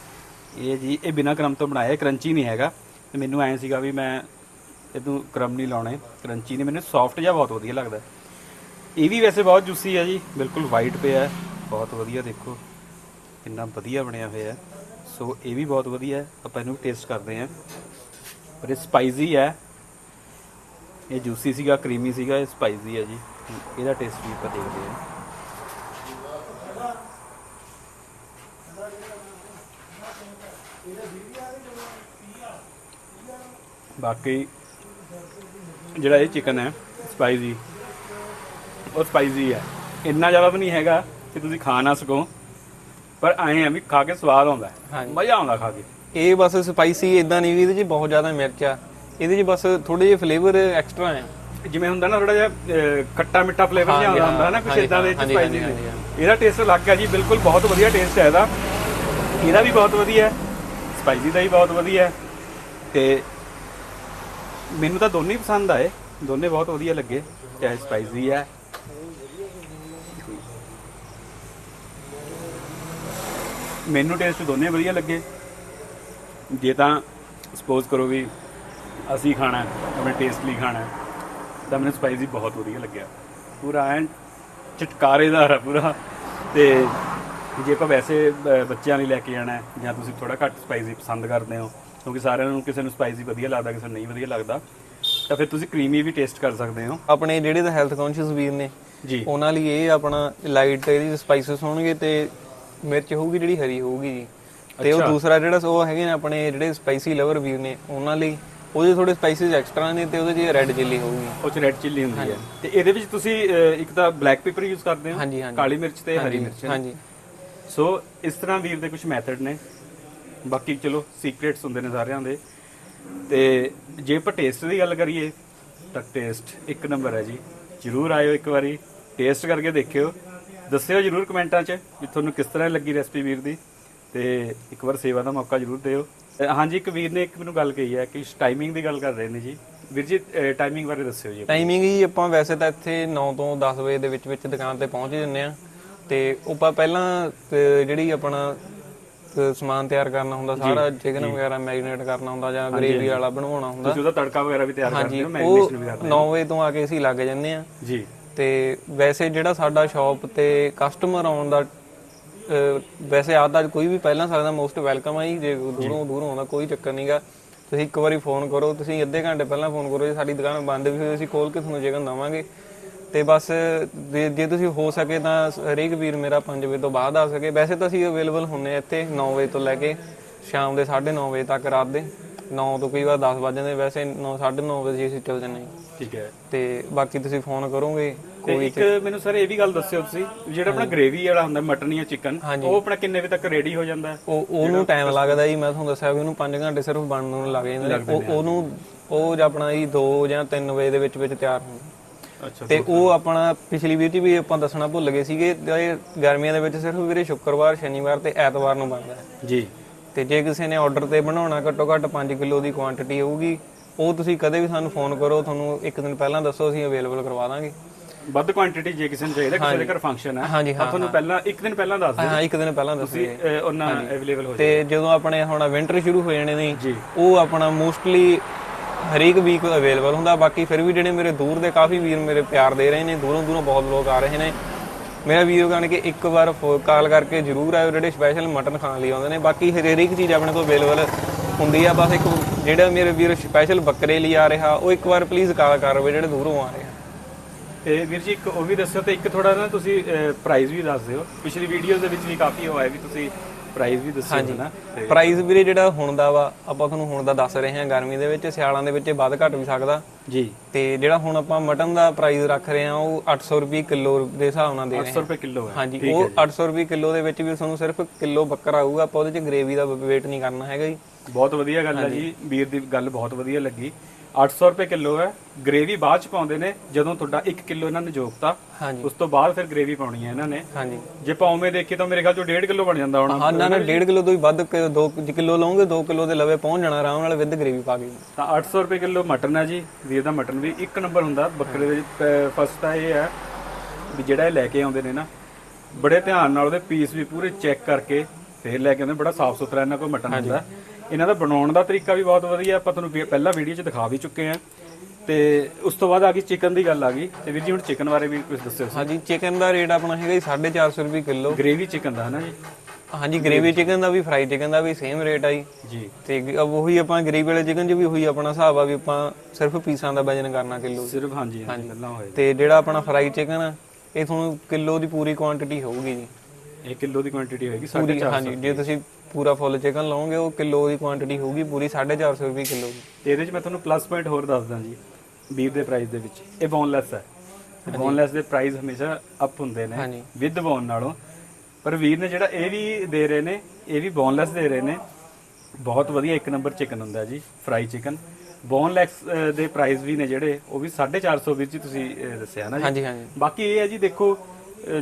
ਇਹ ਜੀ, ਇਹ ਬਿਨਾ ਕਰਮ ਤੋਂ ਬਣਾਇਆ ਕਰੰਚੀ ਨਹੀਂ ਹੈਗਾ। ਤੇ ਮੈਨੂੰ ਐਂ ਸੀਗਾ ਵੀ ਮੈਂ ਇਹਨੂੰ ਕਰਮ ਨਹੀਂ ਲਾਉਣੇ ਕਰੰਚੀ ਨੇ ਮੈਨੂੰ ਸੌਫਟ ਜਿਹਾ ਬਹੁਤ ਵਧੀਆ ਲੱਗਦਾ। ਇਹ ਵੀ ਵੈਸੇ ਬਹੁਤ ਜੂਸੀ ਹੈ ਜੀ। ਬਿਲਕੁਲ ਵਾਈਟ ਪਿਆ ਹੈ। ਬਹੁਤ ਵਧੀਆ ਦੇਖੋ। ਕਿੰਨਾ ਵਧੀਆ ਬਣਿਆ ਹੋਇਆ ਹੈ। ਸੋ ਇਹ ਵੀ ਬਹੁਤ ਵਧੀਆ ਹੈ। ਆਪਾਂ ਇਹਨੂੰ ਟੇਸਟ ਕਰਦੇ ਹਾਂ। ਪਰ ਇਹ ਸਪਾਈਸੀ ਹੈ। ਇਹ ਜੂਸੀ ਸੀਗਾ ਕਰੀਮੀ ਸੀਗਾ, ਇਹ ਸਪਾਈਸੀ ਹੈ ਜੀ। ਇਹਦਾ ਟੇਸਟ ਵੀ ਆਪਾਂ ਦੇਖਦੇ ਹਾਂ। ਬਾਕੀ ਜਿਹੜਾ ਇਹ ਚਿਕਨ ਹੈ ਸਪਾਈਸੀ ਉਹ ਸਪਾਈਸੀ ਹੈ। ਇੰਨਾ ਜ਼ਿਆਦਾ ਵੀ ਨਹੀਂ ਹੈਗਾ ਕਿ ਤੁਸੀਂ ਖਾ ਨਾ ਸਕੋ। ਪਰ ਆਏ ਆ ਵੀ ਖਾ ਕੇ ਸਵਾਦ ਆਉਂਦਾ। ਹੈ। ਮਜ਼ਾ ਆਉਂਦਾ ਖਾ ਕੇ। ਇਹ ਬਸ ਸਪਾਈਸੀ ਇਦਾਂ ਨਹੀਂ ਵੀ ਇਹਦੇ 'ਚ ਬਹੁਤ ਜ਼ਿਆਦਾ ਮਿਰਚ ਆ। ਇਹਦੇ 'ਚ ਬਸ ਥੋੜੇ ਜਿਹੇ ਫਲੇਵਰ ਐਕਸਟਰਾ ਆ ਜਿਵੇਂ ਹੁੰਦਾ ਨਾ ਥੋੜਾ ਜਿਹਾ ਖੱਟਾ ਮਿੱਠਾ ਫਲੇਵਰ ਜਿਹਾ ਆਉਂਦਾ ਹੁੰਦਾ ਨਾ ਕੁਝ ਇਦਾਂ ਦੇ ਸਪਾਈਸੀ ਇਹਦਾ ਟੇਸਟ ਅਲੱਗ ਹੈ ਜੀ ਬਿਲਕੁਲ ਬਹੁਤ ਵਧੀਆ ਟੇਸਟ ਹੈ ਇਹਦਾ। ਇਹਦਾ ਵੀ ਬਹੁਤ ਵਧੀਆ ਹੈ। ਸਪਾਈਸੀ ਦਾ ਵੀ ਬਹੁਤ ਵਧੀਆ ਹੈ। ਤੇ ਮੈਨੂੰ ਤਾਂ ਦੋਨੇ ਹੀ ਪਸੰਦ ਆਏ। ਦੋਨੇ ਬਹੁਤ ਵਧੀਆ ਲੱਗੇ। ਚਾਹੇ ਸਪਾਈਸੀ ਹੈ ਮੈਨੂੰ ਟੇਸਟ ਦੋਨੇ ਵਧੀਆ ਲੱਗੇ। ਜੇ ਤਾਂ ਸਪੋਜ਼ ਕਰੋ ਵੀ ਅਸੀਂ ਖਾਣਾ ਹੈ, ਆਪਣੇ ਟੇਸਟ ਲਈ ਖਾਣਾ ਹੈ, ਤਾਂ ਮੈਨੂੰ ਸਪਾਈਸੀ ਬਹੁਤ ਵਧੀਆ ਲੱਗਿਆ। ਪੂਰਾ ਐਨ ਚਟਕਾਰੇਦਾਰ ਹੈ ਪੂਰਾ। ਤੇ ਜੇ ਆਪਾਂ ਵੈਸੇ ਬੱਚਿਆਂ ਲਈ ਲੈ ਕੇ ਜਾਣਾ ਜਾਂ ਤੁਸੀਂ ਥੋੜਾ ਘੱਟ ਸਪਾਈਸੀ ਪਸੰਦ ਕਰਦੇ ਹੋ ਕਿਉਂਕਿ ਸਾਰਿਆਂ ਨੂੰ ਕਿਸੇ ਨੂੰ ਸਪਾਈਸੀ ਵਧੀਆ ਲੱਗਦਾ ਕਿਸੇ ਨੂੰ ਨਹੀਂ ਵਧੀਆ ਲੱਗਦਾ ਤਾਂ ਫਿਰ ਤੁਸੀਂ ਕਰੀਮੀ ਵੀ ਟੇਸਟ ਕਰ ਸਕਦੇ ਹੋ। ਆਪਣੇ ਜਿਹੜੇ ਤਾਂ ਹੈਲਥ ਕੌਨਸ਼ੀਅਸ ਵੀਰ ਨੇ ਜੀ। ਉਹਨਾਂ ਲਈ ਇਹ ਆਪਣਾ ਲਾਈਟ ਇਹਦੀ ਸਪਾਈਸਸ ਹੋਣਗੇ ਤੇ ਮਿਰਚ ਹੋਊਗੀ ਜਿਹੜੀ ਹਰੀ ਹੋਊਗੀ ਜੀ। ਤੇ ਉਹ। ਦੂਸਰਾ ਜਿਹੜਾ ਉਹ ਹੈਗੇ ਨੇ ਆਪਣੇ ਜਿਹੜੇ ਸਪਾਈਸੀ ਲਵਰ ਵੀਰ ਨੇ ਉਹਨਾਂ ਲਈ ਉਹਦੇ ਥੋੜੇ ਸਪਾਈਸਿਸ ਐਕਸਟਰਾ ਨੇ ਤੇ ਉਹਦੇ 'ਚ ਰੈੱਡ ਚਿੱਲੀ ਹੋਊਗੀ। ਉਹ ਚ ਰੈੱਡ ਚਿੱਲੀ ਹੁੰਦੀ ਹੈ। ਤੇ ਇਹਦੇ ਵਿੱਚ ਤੁਸੀਂ ਇੱਕ ਤਾਂ ਬਲੈਕ ਪੇਪਰ ਯੂਜ਼ ਕਰਦੇ ਹੋ। ਕਾਲੀ ਮਿਰਚ ਤੇ ਹਰੀ ਮਿਰਚ ਹਾਂਜੀ। ਸੋ ਇਸ ਤਰ੍ਹਾਂ ਵੀਰ ਦੇ ਕੁਝ ਮੈਥਡ ਨੇ। ਬਾਕੀ ਚਲੋ ਸੀਕ੍ਰੇਟਸ ਹੁੰਦੇ ਨੇ ਸਾਰਿਆਂ ਦੇ। ਤੇ ਜੇ ਆਪਾਂ ਟੇਸਟ ਦੀ ਗੱਲ ਕਰੀਏ ਤਾਂ ਟੇਸਟ ਇੱਕ ਨੰਬਰ ਹੈ ਜੀ। ਜਰੂਰ ਆਇਓ ਇੱਕ ਵਾਰੀ ਟੇਸਟ ਕਰਕੇ ਦੇਖਿਓ। ਦੱਸਿਓ ਜਰੂਰ ਕਮੈਂਟਾਂ 'ਚ ਵੀ ਤੁਹਾਨੂੰ ਕਿਸ ਤਰ੍ਹਾਂ ਲੱਗੀ ਰੈਸਪੀ ਵੀਰ ਦੀ। ਤੇ ਇੱਕ ਵਾਰ ਸੇਵਾ ਦਾ ਮੌਕਾ ਜਰੂਰ ਦਿਓ। ਹਾਂਜੀ ਇੱਕ ਵੀਰ ਨੇ ਇੱਕ ਮੈਨੂੰ ਗੱਲ ਕਹੀ ਹੈ ਕਿ ਟਾਈਮਿੰਗ ਦੀ ਗੱਲ ਕਰ ਰਹੇ ਨੇ ਜੀ। ਵੀਰ ਜੀ ਟਾਈਮਿੰਗ ਬਾਰੇ ਦੱਸਿਓ ਜੀ। ਟਾਈਮਿੰਗ ਹੀ ਆਪਾਂ ਵੈਸੇ ਤਾਂ ਇੱਥੇ 9 ਤੋਂ 10 ਵਜੇ ਦੇ ਵਿੱਚ ਵਿੱਚ ਦੁਕਾਨ ਤੇ ਪਹੁੰਚ ਜੰਨੇ ਆ ਤੇ ਆਪਾਂ ਪਹਿਲਾਂ ਜਿਹੜੀ ਆਪਣਾ ਸਮਾਨ ਤਿਆਰ ਕਰਨਾ ਹੁੰਦਾ ਸਾਰਾ ਚਿਕਨ ਵਗੈਰਾ ਮੈਰੀਨੇਟ ਕਰਨਾ ਹੁੰਦਾ ਜਾਂ ਗ੍ਰੇਵੀ ਵਾਲਾ ਬਣਾਉਣਾ ਹੁੰਦਾ। ਤੁਸੀਂ ਉਹਦਾ ਤੜਕਾ ਵਗੈਰਾ ਵੀ ਤਿਆਰ ਕਰਦੇ ਹੋ ਮੈਰੀਨੇਸ਼ਨ ਵੀ ਕਰਦੇ 9 ਵਜੇ ਤੋਂ ਆ ਕੇ ਅਸੀਂ ਲੱਗ ਜੰਨੇ ਆ ਜੀ। ਤੇ ਵੈਸੇ ਜਿਹੜਾ ਸਾਡਾ ਸ਼ਾਪ ਤੇ ਕਸਟਮਰ ਆਉਣ ਦਾ ਵੈਸੇ ਆਦਾ ਕੋਈ ਵੀ ਪਹਿਲਾਂ ਸਕਦਾ ਮੋਸਟ ਵੈਲਕਮ ਆ ਜੀ ਜੇ ਦੂਰੋਂ ਦੂਰੋਂ ਆਉਂਦਾ ਕੋਈ ਚੱਕਰ ਨਹੀਂਗਾ ਤੁਸੀਂ ਇੱਕ ਵਾਰੀ ਫੋਨ ਕਰੋ ਤੁਸੀਂ ਅੱਧੇ ਘੰਟੇ ਪਹਿਲਾਂ ਫੋਨ ਕਰੋ ਜੇ ਸਾਡੀ ਦੁਕਾਨ ਬੰਦ ਵੀ ਹੋਈ ਅਸੀਂ ਖੋਲ ਕੇ ਤੁਹਾਨੂੰ ਚਿਕਨ ਦਵਾਂਗੇ। ਤੇ ਬਸ ਜੇ ਤੁਸੀਂ ਹੋ ਸਕੇ ਤਾਂ ਹਰੇਕ ਵੀਰ ਮੇਰਾ 5 ਵਜੇ ਤੋਂ ਬਾਅਦ ਆ ਸਕੇ। ਵੈਸੇ ਤਾਂ ਅਸੀਂ ਅਵੇਲੇਬਲ ਹੁੰਨੇ ਇੱਥੇ 9 ਵਜੇ ਤੋਂ ਲੈ ਕੇ ਸ਼ਾਮ ਦੇ 9:30 ਵਜੇ ਤੱਕ ਰਾਤ ਦੇ। 9 ਤੋਂ ਕਈ ਵਾਰ 10 ਵੱਜ ਜਾਂਦੇ ਵੈਸੇ 9 9:30 ਵਜੇ ਅਸੀਂ ਚੱਲ ਜੰਨੇ ਠੀਕ ਹੈ। ਤੇ ਬਾਕੀ ਤੁਸੀਂ ਫੋਨ ਕਰੋਗੇ ਤੇ ਇੱਕ ਮੈਨੂੰ ਸਰ ਇਹ ਵੀ ਗੱਲ ਦੱਸਿਓ ਤੁਸੀਂ ਜਿਹੜਾ ਆਪਣਾ ਗ੍ਰੇਵੀ ਵਾਲਾ ਹੁੰਦਾ ਮਟਨ ਜਾਂ ਚਿਕਨ ਉਹ ਆਪਣਾ ਕਿੰਨੇ ਵਜੇ ਤੱਕ ਰੈਡੀ ਹੋ ਜਾਂਦਾ? ਹੈ ਉਹ ਉਹਨੂੰ ਟਾਈਮ ਲੱਗਦਾ ਜੀ ਮੈਂ ਤੁਹਾਨੂੰ ਦੱਸਿਆ ਵੀ ਉਹਨੂੰ 5 ਘੰਟੇ ਸਿਰਫ ਬਣਨ ਨੂੰ ਲੱਗ ਜਾਂਦੇ ਨੇ। ਉਹ ਉਹਨੂੰ ਉਹ ਜ ਆਪਣਾ ਜੀ 2 ਜਾਂ 3 ਵਜੇ ਦੇ ਵਿੱਚ ਵਿੱਚ ਤਿਆਰ ਹੁੰਦਾ। ਅੱਛਾ ਤੇ ਉਹ ਆਪਣਾ ਪਿਛਲੀ ਵੀਰ 'ਚ ਵੀ ਆਪਾਂ ਦੱਸਣਾ ਭੁੱਲ ਗਏ ਸੀਗੇ ਤੇ ਇਹ ਗਰਮੀਆਂ ਦੇ ਵਿੱਚ ਸਿਰਫ ਵੀਰੇ ਸ਼ੁੱਕਰਵਾਰ ਸ਼ਨੀਵਾਰ ਤੇ ਐਤਵਾਰ ਨੂੰ ਬਣਦਾ ਹੈ। ਜੀ। ਤੇ ਜੇ ਕਿਸੇ ਨੇ ਆਰਡਰ ਤੇ ਬਣਾਉਣਾ ਘੱਟੋ ਘੱਟ 5 ਕਿਲੋ ਦੀ ਕੁਆਂਟੀਟੀ ਹੋਊਗੀ ਉਹ ਤੁਸੀਂ ਕਦੇ ਵੀ ਸਾਨੂੰ ਫੋਨ ਕਰੋ ਤੁਹਾਨੂੰ ਇੱਕ ਦਿਨ ਪਹਿਲਾਂ ਦੱਸੋ ਅਸੀਂ ਅਵੇਲੇਬਲ ਕਰਵਾ ਦਾਂਗੇ। ਵੱਧ ਕੁਆਂਟੀਟੀ ਜੇ ਕਿਸੇ ਨੂੰ ਚਾਹੀਦਾ ਕਿਸੇ ਦੇ ਘਰ ਫੰਕਸ਼ਨ ਹੈ ਤਾਂ ਹਾਂ ਤੁਹਾਨੂੰ ਪਹਿਲਾਂ ਇੱਕ ਦਿਨ ਪਹਿਲਾਂ ਦੱਸ ਦਿਓ। ਹਾਂ ਇੱਕ ਦਿਨ ਪਹਿਲਾਂ ਦੱਸੋ। ਤੁਸੀਂ ਅਹ, ਉਹਨਾਂ ਅਵੇਲੇਬਲ ਹੋ ਜਾਓ ਤੇ ਜਦੋਂ ਆਪਣੇ ਹੁਣ ਵਿੰਟਰ ਸ਼ੁਰੂ ਹੋ ਜਾਣੇ ਨੇ। ਉਹ ਆਪਣਾ ਮੋਸਟਲੀ ਹਰੇਕ ਵੀਕ ਅਵੇਲੇਬਲ ਹੁੰਦਾ। ਬਾਕੀ ਫਿਰ ਵੀ ਜਿਹੜੇ ਮੇਰੇ ਦੂਰ ਦੇ ਕਾਫੀ ਵੀਰ ਮੇਰੇ ਪਿਆਰ ਦੇ ਰਹੇ ਨੇ ਦੂਰੋਂ ਦੂਰੋਂ ਬਹੁਤ ਲੋਕ ਆ ਰਹੇ ਨੇ। ਮੇਰਾ ਵੀਡੀਓ ਕਹਣ ਕਿ ਇੱਕ ਵਾਰ ਕਾਲ ਕਰਕੇ ਜਰੂਰ ਆਇਓ ਜਿਹੜੇ ਸਪੈਸ਼ਲ ਮਟਨ ਖਾਣ ਲਈ ਆਉਂਦੇ ਨੇ। ਬਾਕੀ ਹਰੇਕ ਚੀਜ਼ ਆਪਣੇ ਕੋਲ ਅਵੇਲੇਬਲ ਹੁੰਦੀ ਆ। ਬਸ ਇੱਕ ਜਿਹੜਾ ਮੇਰੇ ਵੀਰ ਸਪੈਸ਼ਲ ਬੱਕਰੇ ਲਈ ਆ ਰਿਹਾ, ਉਹ ਇੱਕ ਵਾਰ ਪਲੀਜ਼ ਕਾਲ ਕਰੋ ਜਿਹੜੇ ਦੂਰੋਂ ਆ ਰਹੇ ਆ। ਤੇ ਵੀਰ ਜੀ, ਇੱਕ ਉਹ ਵੀ ਦੱਸਿਓ ਤੇ ਇੱਕ ਥੋੜਾ ਨਾ ਤੁਸੀਂ ਪ੍ਰਾਈਜ਼ ਵੀ ਦੱਸ ਦਿਓ। ਪਿਛਲੀ ਵੀਡੀਓਜ਼ ਦੇ ਵਿੱਚ ਵੀ ਕਾਫੀ ਹੋਇਆ ਵੀ ਤੁਸੀਂ ਪ੍ਰਾਈਸ ਵੀ ਦੱਸਿਓ ਨਾ ਤੇ ਪ੍ਰਾਈਸ ਵੀਰੇ ਜਿਹੜਾ ਹੁਣ ਦਾ ਵਾ ਆਪਾਂ ਤੁਹਾਨੂੰ ਹੁਣ ਦਾ ਦੱਸ ਰਹੇ ਹਾਂ ਗਰਮੀ ਦੇ ਵਿੱਚ ਸਿਆਲਾਂ ਦੇ ਵਿੱਚ ਇਹ ਵੱਧ ਘੱਟ ਵੀ ਸਕਦਾ। ਜੀ। ਤੇ ਜਿਹੜਾ ਹੁਣ ਆਪਾਂ ਮਟਨ ਦਾ ਪ੍ਰਾਈਸ ਰੱਖ ਰਹੇ ਹਾਂ ਉਹ 800 ਰੁਪਏ ਕਿਲੋ ਦੇ ਹਿਸਾਬ ਨਾਲ ਦੇ ਰਹੇ 800 ਰੁਪਏ ਕਿਲੋ ਹੈ। ਹਾਂ ਹਾਂਜੀ ਉਹ 800 ਰੁਪਏ ਕਿਲੋ ਦੇ ਵਿੱਚ ਵੀ ਤੁਹਾਨੂੰ ਸਿਰਫ ਕਿਲੋ ਬੱਕਰਾ ਆਊਗਾ ਆਪਾਂ ਉਹਦੇ ਚ ਗ੍ਰੇਵੀ ਦਾ ਵੇਟ ਨਹੀਂ ਕਰਨਾ ਹੈਗਾ ਜੀ। ਬਹੁਤ ਵਧੀਆ ਗੱਲ ਹੈ ਜੀ। ਵੀਰ ਦੀ ਗੱਲ ਬਹੁਤ ਵਧੀਆ ਲੱਗੀ। 800 ਰੁਪਏ ਕਿਲੋ ਹੈ। ਗ੍ਰੇਵੀ ਬਾਅਦ ਚ ਪਾਉਂਦੇ ਨੇ ਜਦੋਂ ਤੁਹਾਡਾ 1 ਕਿਲੋ ਇਹਨਾਂ ਨੇ ਜੋਗਤਾ ਹਾਂਜੀ। ਉਸ ਤੋਂ ਬਾਅਦ ਫਿਰ ਗ੍ਰੇਵੀ ਪਾਉਣੀ ਹੈ ਇਹਨਾਂ ਨੇ। ਹਾਂਜੀ। ਜੇ ਪਾਉਵੇਂ ਦੇਖੀ ਤਾਂ ਮੇਰੇ ਖਿਆਲ ਚੋਂ 1.5 ਕਿਲੋ ਬਣ ਜਾਂਦਾ ਹੋਣਾ। ਹਾਂ ਨਾ ਨਾ 1.5 ਕਿਲੋ ਤੋਂ ਵੀ ਵੱਧ 2 ਕਿਲੋ ਲਓਗੇ 2 ਕਿਲੋ ਦੇ ਲਵੇ ਪਹੁੰਚ ਜਾਣਾ ਆਰਾਮ ਨਾਲ ਵਿਦ ਗ੍ਰੇਵੀ ਪਾ ਕੇ। ਤਾਂ 800 ਰੁਪਏ ਕਿਲੋ ਮਟਨ ਹੈ ਜੀ ਵੀਰ ਦਾ ਮਟਨ ਵੀ ਇੱਕ ਨੰਬਰ ਹੁੰਦਾ। ਬੱਕਰੇ ਦੇ ਫਸਟ ਤਾਂ ਇਹ ਹੈ ਵੀ ਜਿਹੜਾ ਇਹ ਲੈ ਕੇ ਆਉਂਦੇ ਨੇ ਨਾ ਬੜੇ ਧਿਆਨ ਨਾਲ ਉਹਦੇ ਪੀਸ ਵੀ ਪੂਰੇ ਚੈੱਕ ਕਰਕੇ ਫੇਰ ਲੈ ਕੇ ਆਉਂਦੇ ਬੜਾ ਸਾਫ਼ ਸੁਥਰਾ ਇਹਨਾਂ ਕੋਲ ਮਟਨ ਹੁੰਦਾ। ਇਹਨਾਂ ਦਾ ਬਣਾਉਣ ਦਾ ਤਰੀਕਾ ਵੀ ਬਹੁਤ ਵਧੀਆ ਆਪਾਂ ਤੁਹਾਨੂੰ ਵੀ- ਪਹਿਲਾਂ ਵੀਡੀਓ 'ਚ ਦਿਖਾ ਵੀ ਚੁੱਕੇ ਆ ਤੇ ਉਸ ਤੋਂ ਬਾਅਦ ਆ ਗਈ ਚਿਕਨ ਦੀ ਗੱਲ ਆ ਗਈ। ਤੇ ਵੀਰ ਜੀ ਹੁਣ ਚਿਕਨ ਬਾਰੇ ਵੀ ਕੁਝ ਦੱਸਿਓ। ਹਾਂਜੀ ਚਿਕਨ ਦਾ ਰੇਟ ਆਪਣਾ ਹੈਗਾ ਜੀ 450 ਰੁਪਏ ਕਿਲੋ। ਗ੍ਰੇਵੀ ਚਿਕਨ ਦਾ ਹੈ ਨਾ ਜੀ? ਹਾਂਜੀ ਗ੍ਰੇਵੀ ਚਿਕਨ ਦਾ ਵੀ ਫਰਾਈ ਚਿਕਨ ਦਾ ਵੀ ਸੇਮ ਰੇਟ ਆ ਜੀ। ਜੀ। ਤੇ ਗ- ਉਹੀ ਆਪਾਂ ਗ੍ਰੇਵੀ ਵਾਲੇ ਚਿਕਨ 'ਚ ਵੀ ਉਹੀ ਆਪਣਾ ਹਿਸਾਬ ਆ ਵੀ ਆਪਾਂ ਸਿਰਫ ਪੀਸਾਂ ਦਾ ਵਜਨ ਕਰਨਾ ਕਿਲੋ ਸਿਰਫ ਹਾਂਜੀ ਹਾਂਜੀ ਗੱਲਾਂ ਹੋਏ। ਤੇ ਜਿਹੜਾ ਆਪਣਾ ਫਰਾਈ ਚਿਕਨ ਆ ਇਹ ਤੁਹਾਨੂੰ ਕਿਲੋ ਦੀ ਪੂਰੀ ਕੁਆਂਟੀਟੀ ਹੋਊਗੀ ਜੀ। 1 ਕਿਲੋ ਦੀ ਕੁਆਂਟੀਟੀ ਹੋਏਗੀ ਪੂਰੀ 450 ਹਾਂਜੀ ਜੇ ਤੁਸੀਂ ਪੂਰਾ ਫੁੱਲ ਚਿਕਨ ਲਓਗੇ ਉਹ ਕਿਲੋ ਦੀ ਕੁਆਂਟੀਟੀ ਹੋਊਗੀ ਪੂਰੀ 450 ਰੁਪਏ ਕਿਲੋ ਦੀ। ਤੇ ਇਹਦੇ 'ਚ ਮੈਂ ਤੁਹਾਨੂੰ ਪਲੱਸ ਪੁਆਇੰਟ ਹੋਰ ਦੱਸਦਾ ਜੀ ਬੀਫ ਦੇ ਪ੍ਰਾਈਸ ਦੇ ਵਿੱਚ। ਇਹ ਬੋਨਲੈਸ ਹੈ। ਬੋਨਲੈਸ ਦੇ ਪ੍ਰਾਈਸ ਹਮੇਸ਼ਾ ਅਪ ਹੁੰਦੇ ਨੇ ਵਿਦ ਬੋਨ ਨਾਲੋਂ। ਪਰ ਵੀਰ ਨੇ ਜਿਹੜਾ ਇਹ ਵੀ ਦੇ ਰਹੇ ਨੇ ਇਹ ਵੀ ਬੋਨਲੈਸ ਦੇ ਰਹੇ ਨੇ। ਬਹੁਤ ਵਧੀਆ ਇੱਕ ਨੰਬਰ ਚਿਕਨ ਹੁੰਦਾ ਜੀ ਫਰਾਈ ਚਿਕਨ ਬੋਨਲੈਸ ਦੇ ਪ੍ਰਾਈਸ ਵੀ ਨੇ ਜਿਹੜੇ ਉਹ ਵੀ 450 ਵੀਰ ਜੀ ਤੁਸੀਂ ਦੱਸਿਆ ਨਾ ਜੀ। ਹਾਂਜੀ ਹਾਂਜੀ। ਬਾਕੀ ਇਹ ਹੈ ਜੀ ਦੇਖੋ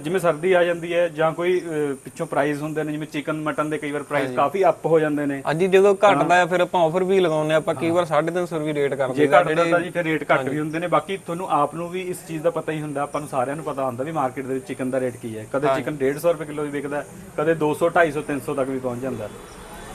ਜਿਵੇਂ ਸਰਦੀ ਆ ਜਾਂਦੀ ਹੈ ਜਾਂ ਕੋਈ ਪਿੱਛੋਂ ਪ੍ਰਾਈਸ ਹੁੰਦੇ ਨੇ ਜਿਵੇਂ ਚਿਕਨ ਮਟਨ ਦੇ ਕਈ ਵਾਰ ਪ੍ਰਾਈਸ ਕਾਫੀ ਅਪ ਹੋ ਜਾਂਦੇ ਨੇ। ਹਾਂਜੀ ਜਦੋਂ ਘਟਦਾ ਆ ਫਿਰ ਆਪਾਂ ਆਫਰ ਵੀ ਲਗਾਉਂਦੇ ਆ ਆਪਾਂ ਕਈ ਵਾਰ 350 ਰੁਪਏ ਰੇਟ ਕਰ ਜੇ ਦਿੰਦੇ ਆ ਘੱਟ ਤਾਂ ਜੀ ਫਿਰ ਰੇਟ ਘੱਟ ਵੀ ਹੁੰਦੇ ਨੇ। ਬਾਕੀ ਤੁਹਾਨੂੰ ਆਪ ਨੂੰ ਵੀ ਇਸ ਚੀਜ਼ ਦਾ ਪਤਾ ਹੀ ਹੁੰਦਾ ਆਪਾਂ ਨੂੰ ਸਾਰਿਆਂ ਨੂੰ ਪਤਾ ਹੁੰਦਾ ਵੀ ਮਾਰਕੀਟ ਦੇ ਵਿੱਚ ਚਿਕਨ ਦਾ ਰੇਟ ਕੀ ਹੈ। ਕਦੇ ਚਿਕਨ 150 ਰੁਪਏ ਕਿਲੋ ਵੀ ਵਿਕਦਾ ਕਦੇ 200 250 300 ਤੱਕ ਵੀ ਪਹੁੰਚ ਜਾਂਦਾ।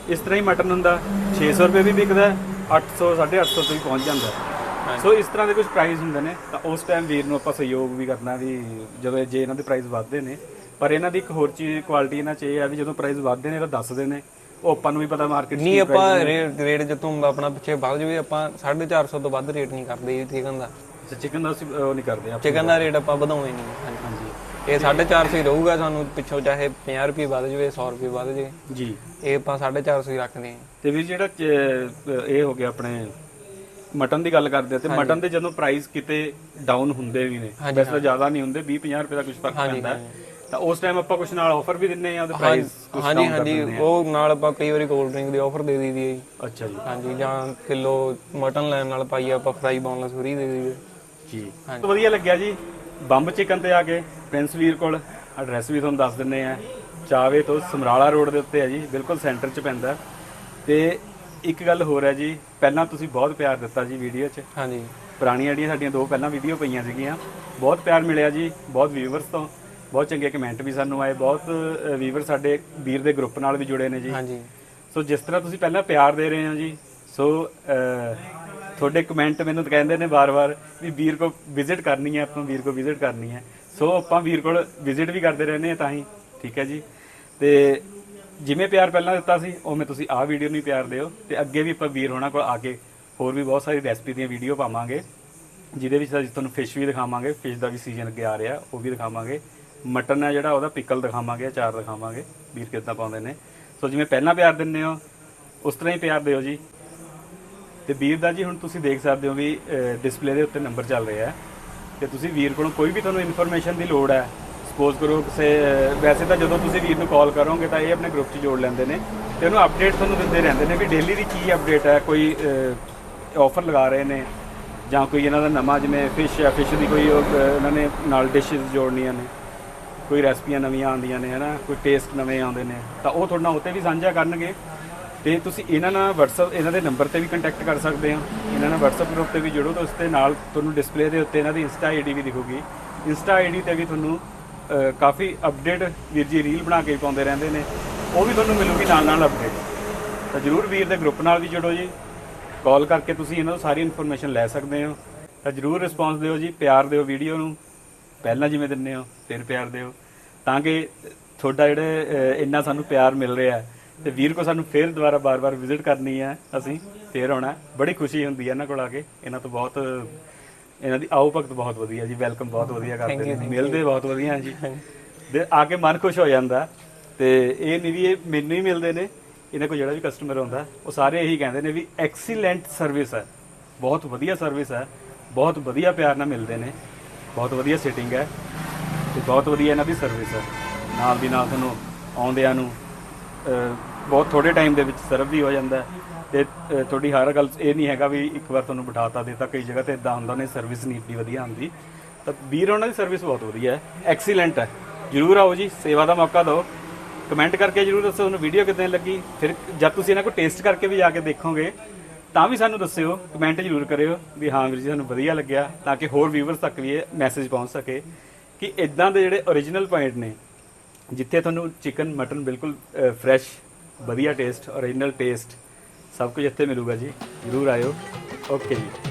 ਇਸ ਤਰ੍ਹਾਂ ਹੀ ਮਟਨ ਹੁੰਦਾ 600 ਰੁਪਏ ਵੀ ਵਿਕਦਾ ਹੈ, 800 850 ਤੋਂ ਵੀ ਪਹੁੰਚ ਜਾਂਦਾ। ਸੋ ਇਸ ਤਰ੍ਹਾਂ ਦੇ ਕੁਝ ਪ੍ਰਾਈਸ ਹੁੰਦੇ ਨੇ ਤਾਂ ਉਸ ਟਾਈਮ ਵੀਰ ਨੂੰ ਆਪਾਂ ਸਹਿਯੋਗ ਵੀ ਕਰਨਾ ਵੀ ਜਦੋਂ ਜੇ ਇਹਨਾਂ ਦੇ ਪ੍ਰਾਈਸ ਵੱਧਦੇ ਨੇ। ਪਰ ਇਹਨਾਂ ਦੀ ਇੱਕ ਹੋਰ ਚੀਜ਼ ਕੁਆਲਿਟੀ ਇਹਨਾਂ 'ਚ ਇਹ ਹੈ ਵੀ ਜਦੋਂ ਪ੍ਰਾਈਸ ਵੱਧਦੇ ਨੇ ਤਾਂ ਦੱਸਦੇ ਨੇ। ਉਹ ਆਪਾਂ ਨੂੰ ਵੀ ਪਤਾ ਮਾਰਕੀਟ ਨਹੀਂ ਆਪਾਂ ਰੇਟ ਜਦੋਂ ਆਪਣਾ ਪਿੱਛੇ ਵੱਧ ਜਾਵੇ ਆਪਾਂ 450 ਤੋਂ ਵੱਧ ਰੇਟ ਨਹੀਂ ਕਰਦੇ ਜੀ ਚਿਕਨ ਦਾ। ਚਿਕਨ ਦਾ ਅਸੀਂ ਉਹ ਨਹੀਂ ਕਰਦੇ ਆਪਾਂ। ਚਿਕਨ ਦਾ ਰੇਟ ਆਪਾਂ ਵਧਾਉਂਦੇ ਨਹੀਂ। ਹਾਂਜੀ। ਹਾਂਜੀ ਇਹ 450 ਹੀ ਰਹੂਗਾ ਸਾਨੂੰ ਪਿੱਛੋਂ ਚਾਹੇ 50 ਰੁਪਏ ਵੱਧ ਜਾਵੇ 100 ਰੁਪਏ ਵੱਧ ਜਾਵੇ। ਜੀ। ਇਹ ਆਪਾਂ 450 ਹੀ ਰੱਖਦੇ ਹਾਂ। ਤੇ ਵੀਰ ਜਿਹੜਾ ਇਹ ਹੋ ਗਿਆ ਆਪਣੇ ਮਟਨ ਦੀ ਗੱਲ ਕਰਦੇ ਆ ਤੇ ਮਟਨ ਦੇ ਜਦੋਂ ਪ੍ਰਾਈਸ ਕਿਤੇ ਡਾਊਨ ਹੁੰਦੇ ਵੀ ਨੇ ਵੈਸੇ ਤਾਂ ਜ਼ਿਆਦਾ ਨਹੀਂ ਹੁੰਦੇ 20 50 ਰੁਪਏ ਦਾ ਕੁਝ ਫ਼ਰਕ ਪੈਂਦਾ। ਤਾਂ ਉਸ ਟਾਈਮ ਆਪਾਂ ਕੁਝ ਨਾਲ ਆਫਰ ਵੀ ਦਿੰਨੇ ਆ ਉਹਦੇ ਪ੍ਰਾਈਸ ਕੁਝ ਹਾਂਜੀ ਹਾਂਜੀ ਉਹ ਨਾਲ ਆਪਾਂ ਕਈ ਵਾਰੀ ਕੋਲਡ ਡਰਿੰਕ ਦੀ ਆਫਰ ਦੇ ਦਈਦੀ ਹੈ ਜੀ। ਅੱਛਾ ਜੀ। ਹਾਂਜੀ ਜਾਂ ਕਿਲੋ ਮਟਨ ਲੈਣ ਨਾਲ ਪਾਈ ਆਪਾਂ ਫਰਾਈ ਬੋਨਲੈਸ ਫਰੀ ਦੇ ਦਈਦੀ ਜੀ। ਬਹੁਤ ਵਧੀਆ ਲੱਗਿਆ ਜੀ। ਬੰਬ ਚਿਕਨ ਤੇ ਆ ਕੇ ਪ੍ਰਿੰਸ ਵੀਰ ਕੋਲ ਐਡਰੈਸ ਵੀ ਤੁਹਾਨੂੰ ਦੱਸ ਦਿੰਨੇ ਆ ਚਾਵੇ ਤੋਂ ਸਮਰਾਲਾ ਰੋਡ ਦੇ ਉੱਤੇ ਹੈ ਜੀ ਬਿਲਕੁਲ ਸੈਂਟਰ 'ਚ ਪੈਂਦਾ। ਤੇ ਇੱਕ ਗੱਲ ਹੋਰ ਹੈ ਜੀ ਪਹਿਲਾਂ ਤੁਸੀਂ ਬਹੁਤ ਪਿਆਰ ਦਿੱਤਾ ਜੀ ਵੀਡੀਓ 'ਚ। ਹਾਂਜੀ। ਪੁਰਾਣੀਆਂ ਜਿਹੜੀਆਂ ਸਾਡੀਆਂ ਦੋ ਪਹਿਲਾਂ ਵੀਡੀਓ ਪਈਆਂ ਸੀਗੀਆਂ ਬਹੁਤ ਪਿਆਰ ਮਿਲਿਆ ਜੀ ਬਹੁਤ ਵੀਵਰਸ ਤੋਂ ਬਹੁਤ ਚੰਗੇ ਕਮੈਂਟ ਵੀ ਸਾਨੂੰ ਆਏ ਬਹੁਤ ਵੀਵਰ ਸਾਡੇ ਵੀਰ ਦੇ ਗਰੁੱਪ ਨਾਲ ਵੀ ਜੁੜੇ ਨੇ ਜੀ। ਹਾਂਜੀ। ਸੋ ਜਿਸ ਤਰ੍ਹਾਂ ਤੁਸੀਂ ਪਹਿਲਾਂ ਪਿਆਰ ਦੇ ਰਹੇ ਹੋ ਜੀ ਸੋ ਤੁਹਾਡੇ ਕਮੈਂਟ ਮੈਨੂੰ ਕਹਿੰਦੇ ਨੇ ਵਾਰ-ਵਾਰ ਵੀ ਵੀਰ ਕੋ ਵਿਜ਼ਿਟ ਕਰਨੀ ਹੈ ਆਪਾਂ ਵੀਰ ਕੋ ਵਿਜ਼ਿਟ ਕਰਨੀ ਹੈ। ਸੋ ਆਪਾਂ ਵੀਰ ਕੋਲ ਵਿਜ਼ਿਟ ਵੀ ਕਰਦੇ ਰਹਿੰਦੇ ਆ ਤਾਂ ਹੀ ਠੀਕ ਹੈ ਜੀ। ਤੇ ਜਿਵੇਂ ਪਿਆਰ ਪਹਿਲਾਂ ਦਿੱਤਾ ਸੀ, ਉਵੇਂ ਤੁਸੀਂ ਆਹ ਵੀਡੀਓ ਨੂੰ ਹੀ ਪਿਆਰ ਦਿਓ ਤੇ ਅੱਗੇ ਵੀ ਆਪਾਂ ਵੀਰ ਹੋਣਾ ਕੋਲ ਆ ਕੇ ਹੋਰ ਵੀ ਬਹੁਤ ਸਾਰੀ ਰੈਸਪੀ ਦੀਆਂ ਵੀਡੀਓ ਪਾਵਾਂਗੇ, ਜਿਹਦੇ ਵਿੱਚ ਅਸੀਂ ਤੁਹਾਨੂੰ ਫਿਸ਼ ਵੀ ਦਿਖਾਵਾਂਗੇ ਫਿਸ਼ ਦਾ ਵੀ ਸੀਜ਼ਨ ਅੱਗੇ ਆ ਰਿਹਾ, ਉਹ ਵੀ ਦਿਖਾਵਾਂਗੇ। ਮਟਨ ਹੈ ਜਿਹੜਾ, ਉਹਦਾ ਪਿਕਲ ਦਿਖਾਵਾਂਗੇ, ਅਚਾਰ ਦਿਖਾਵਾਂਗੇ, ਵੀਰ ਕਿੱਦਾਂ ਪਾਉਂਦੇ ਨੇ। ਸੋ ਜਿਵੇਂ ਪਹਿਲਾਂ ਪਿਆਰ ਦਿੰਦੇ ਹੋ, ਉਸ ਤਰ੍ਹਾਂ ਹੀ ਪਿਆਰ ਦਿਓ ਜੀ। ਤੇ ਵੀਰ ਦਾ ਜੀ, ਹੁਣ ਤੁਸੀਂ ਦੇਖ ਸਕਦੇ ਹੋ ਵੀ ਡਿਸਪਲੇ ਦੇ ਉੱਤੇ ਨੰਬਰ ਚੱਲ ਰਿਹਾ ਹੈ। ਤੇ ਤੁਸੀਂ ਵੀਰ ਕੋਲੋਂ ਕੋਈ ਵੀ ਤੁਹਾਨੂੰ ਇਨਫੋਰਮੇਸ਼ਨ ਦੀ ਲੋੜ ਹੈ ਸਪੋਜ਼ ਕਰੋ ਕਿਸੇ ਵੈਸੇ ਤਾਂ ਜਦੋਂ ਤੁਸੀਂ ਵੀਰ ਨੂੰ ਕਾਲ ਕਰੋਗੇ ਤਾਂ ਇਹ ਆਪਣੇ ਗਰੁੱਪ 'ਚ ਜੋੜ ਲੈਂਦੇ ਨੇ ਤੇ ਉਹਨੂੰ ਅਪਡੇਟ ਤੁਹਾਨੂੰ ਦਿੰਦੇ ਰਹਿੰਦੇ ਨੇ ਵੀ ਡੇਲੀ ਦੀ ਕੀ ਅਪਡੇਟ ਹੈ ਕੋਈ ਆਫਰ ਲਗਾ ਰਹੇ ਨੇ ਜਾਂ ਕੋਈ ਇਹਨਾਂ ਦਾ ਨਵਾਂ ਜਿਵੇਂ ਫਿਸ਼ ਹੈ ਫਿਸ਼ ਦੀ ਕੋਈ ਉਹ, ਉਹਨਾਂ ਨੇ ਨਾਲ ਡਿਸ਼ਸ ਜੋੜਨੀਆਂ ਨੇ ਕੋਈ ਰੈਸਪੀਆਂ ਨਵੀਆਂ ਆਉਂਦੀਆਂ ਨੇ ਹਨਾ ਕੋਈ ਟੇਸਟ ਨਵੇਂ ਆਉਂਦੇ ਨੇ ਤਾਂ ਉਹ ਤੁਹਾਡਾ ਨਾਲ ਉੱਤੇ ਵੀ ਸਾਂਝਾ ਕਰਨਗੇ ਤੇ ਤੁਸੀਂ ਇਹਨਾਂ ਨਾਲ WhatsApp ਇਹਨਾਂ ਦੇ ਨੰਬਰ ਤੇ ਵੀ ਕੰਟੈਕਟ ਕਰ ਸਕਦੇ ਹੋ ਇਹਨਾਂ ਨਾਲ WhatsApp ਗਰੁੱਪ ਤੇ ਵੀ ਜੁੜੋ ਤਾਂ ਉਸ ਦੇ ਨਾਲ ਤੁਹਾਨੂੰ ਡਿਸਪਲੇ ਦੇ ਉੱਤੇ ਇਹਨਾਂ ਦੀ ਇੰਸਟਾ ਆਈਡੀ ਵੀ ਦਿਖੂਗੀ ਇੰਸਟਾ ਆਈਡੀ ਤੇ ਵੀ ਤੁਹਾਨੂੰ ਕਾਫੀ ਅਪਡੇਟ ਵੀਰ ਜੀ ਰੀਲ ਬਣਾ ਕੇ ਪਾਉਂਦੇ ਰਹਿੰਦੇ ਨੇ। ਉਹ ਵੀ ਤੁਹਾਨੂੰ ਮਿਲੂਗੀ ਨਾਲ ਨਾਲ ਅਪਡੇਟ ਤਾਂ ਜਰੂਰ ਵੀਰ ਦੇ ਗਰੁੱਪ ਨਾਲ ਵੀ ਜੁੜੋ ਜੀ। ਕਾਲ ਕਰਕੇ ਤੁਸੀਂ ਇਹਨਾਂ ਤੋਂ ਸਾਰੀ ਇਨਫੋਰਮੇਸ਼ਨ ਲੈ ਸਕਦੇ ਹੋ। ਤਾਂ ਜਰੂਰ ਰਿਸਪੌਂਸ ਦਿਓ ਜੀ, ਪਿਆਰ ਦਿਓ ਵੀਡੀਓ ਨੂੰ। ਪਹਿਲਾਂ ਜਿਵੇਂ ਦਿੰਦੇ ਹੋ, ਫਿਰ ਪਿਆਰ ਦਿਓ। ਤਾਂ ਕਿ ਤੁਹਾਡਾ ਜਿਹੜੇ ਇੰਨਾ ਸਾਨੂੰ ਪਿਆਰ ਮਿਲ ਰਿਹਾ ਹੈ। ਤੇ ਵੀਰ ਕੋ ਸਾਨੂੰ ਫੇਰ ਦੁਬਾਰਾ ਬਾਰ-ਬਾਰ ਵਿਜ਼ਿਟ ਕਰਨੀ ਹੈ। ਅਸੀਂ ਫੇਰ ਆਉਣਾ। ਬੜੀ ਖੁਸ਼ੀ ਹੁੰਦੀ ਹੈ ਇਹਨਾਂ ਕੋਲ ਆ ਕੇ। ਇਹਨਾਂ ਤੋਂ ਬਹੁਤ ਇਹਨਾਂ ਦੀ ਆਓ ਭਗਤ ਬਹੁਤ ਵਧੀਆ ਜੀ ਵੈਲਕਮ ਬਹੁਤ ਵਧੀਆ ਕਰਦੇ ਨੇ। ਮਿਲਦੇ ਬਹੁਤ ਵਧੀਆ ਜੀ। ਦੇ ਆ ਕੇ ਮਨ ਖੁਸ਼ ਹੋ ਜਾਂਦਾ। ਤੇ ਇਹ ਨਹੀਂ ਵੀ ਇਹ ਮੈਨੂੰ ਹੀ ਮਿਲਦੇ ਨੇ ਇਹਨਾਂ ਕੋਲ ਜਿਹੜਾ ਵੀ ਕਸਟਮਰ ਆਉਂਦਾ ਉਹ ਸਾਰੇ ਇਹੀ ਕਹਿੰਦੇ ਨੇ ਵੀ ਐਕਸੀਲੈਂਟ ਸਰਵਿਸ ਹੈ। ਬਹੁਤ ਵਧੀਆ ਸਰਵਿਸ ਹੈ ਬਹੁਤ ਵਧੀਆ ਪਿਆਰ ਨਾਲ ਮਿਲਦੇ ਨੇ। ਬਹੁਤ ਵਧੀਆ ਸਿਟਿੰਗ ਹੈ ਤੇ ਬਹੁਤ ਵਧੀਆ ਇਹਨਾਂ ਦੀ ਸਰਵਿਸ ਹੈ। ਨਾਲ ਦੀ ਨਾਲ ਤੁਹਾਨੂੰ ਆਉਂਦਿਆਂ ਨੂੰ ਬਹੁਤ ਥੋੜੇ ਟਾਈਮ ਦੇ ਵਿੱਚ ਸਰਵ ਵੀ ਹੋ ਜਾਂਦਾ ਹੈ। ਤੇ ਤੁਹਾਡੀ ਹਰ ਗੱਲ ਇਹ ਨਹੀਂ ਹੈਗਾ ਵੀ ਇੱਕ ਵਾਰ ਤੁਹਾਨੂੰ ਬਿਠਾਤਾ ਦੇਤਾ ਕਈ ਜਗ੍ਹਾ ਤੇ ਇਦਾਂ ਹੁੰਦਾ ਨੇ ਸਰਵਿਸ ਨਹੀਂ ਏਡੀ ਵਧੀਆ ਹੁੰਦੀ। ਤਾਂ ਵੀਰ, ਉਹਨਾਂ ਦੀ ਸਰਵਿਸ ਬਹੁਤ ਵਧੀਆ ਹੈ। ਐਕਸੀਲੈਂਟ ਹੈ। ਜਰੂਰ ਆਓ ਜੀ, ਸੇਵਾ ਦਾ ਮੌਕਾ ਦਿਓ। ਕਮੈਂਟ ਕਰਕੇ ਜਰੂਰ ਦੱਸੋ ਤੁਹਾਨੂੰ ਵੀਡੀਓ ਕਿਦਾਂ ਲੱਗੀ। ਫਿਰ ਜਦ ਤੁਸੀਂ ਇਹਨਾਂ ਕੋਲ ਟੇਸਟ ਕਰਕੇ ਵੀ ਜਾ ਕੇ ਦੇਖੋਗੇ, ਤਾਂ ਵੀ ਸਾਨੂੰ ਦੱਸਿਓ। ਕਮੈਂਟ ਜਰੂਰ ਕਰਿਓ ਵੀ ਹਾਂ ਵੀਰ ਜੀ, ਸਾਨੂੰ ਵਧੀਆ ਲੱਗਿਆ ਤਾਂ ਕਿ ਹੋਰ ਵੀਵਰਸ ਤੱਕ ਵੀ ਇਹ ਮੈਸੇਜ ਪਹੁੰਚ ਸਕੇ ਕਿ ਇਦਾਂ ਦੇ ਜਿਹੜੇ origignal ਪੁਆਇੰਟ ਨੇ, ਜਿੱਥੇ ਤੁਹਾਨੂੰ ਚਿਕਨ ਮਟਨ ਬਿਲਕੁਲ ਫਰੈਸ਼ ਵਧੀਆ ਟੇਸਟ origignal ਟੇਸਟ ਸਭ ਕੁਝ ਇੱਥੇ ਮਿਲੂਗਾ ਜੀ ਜਰੂਰ ਆਇਓ। ਓਕੇ ਜੀ।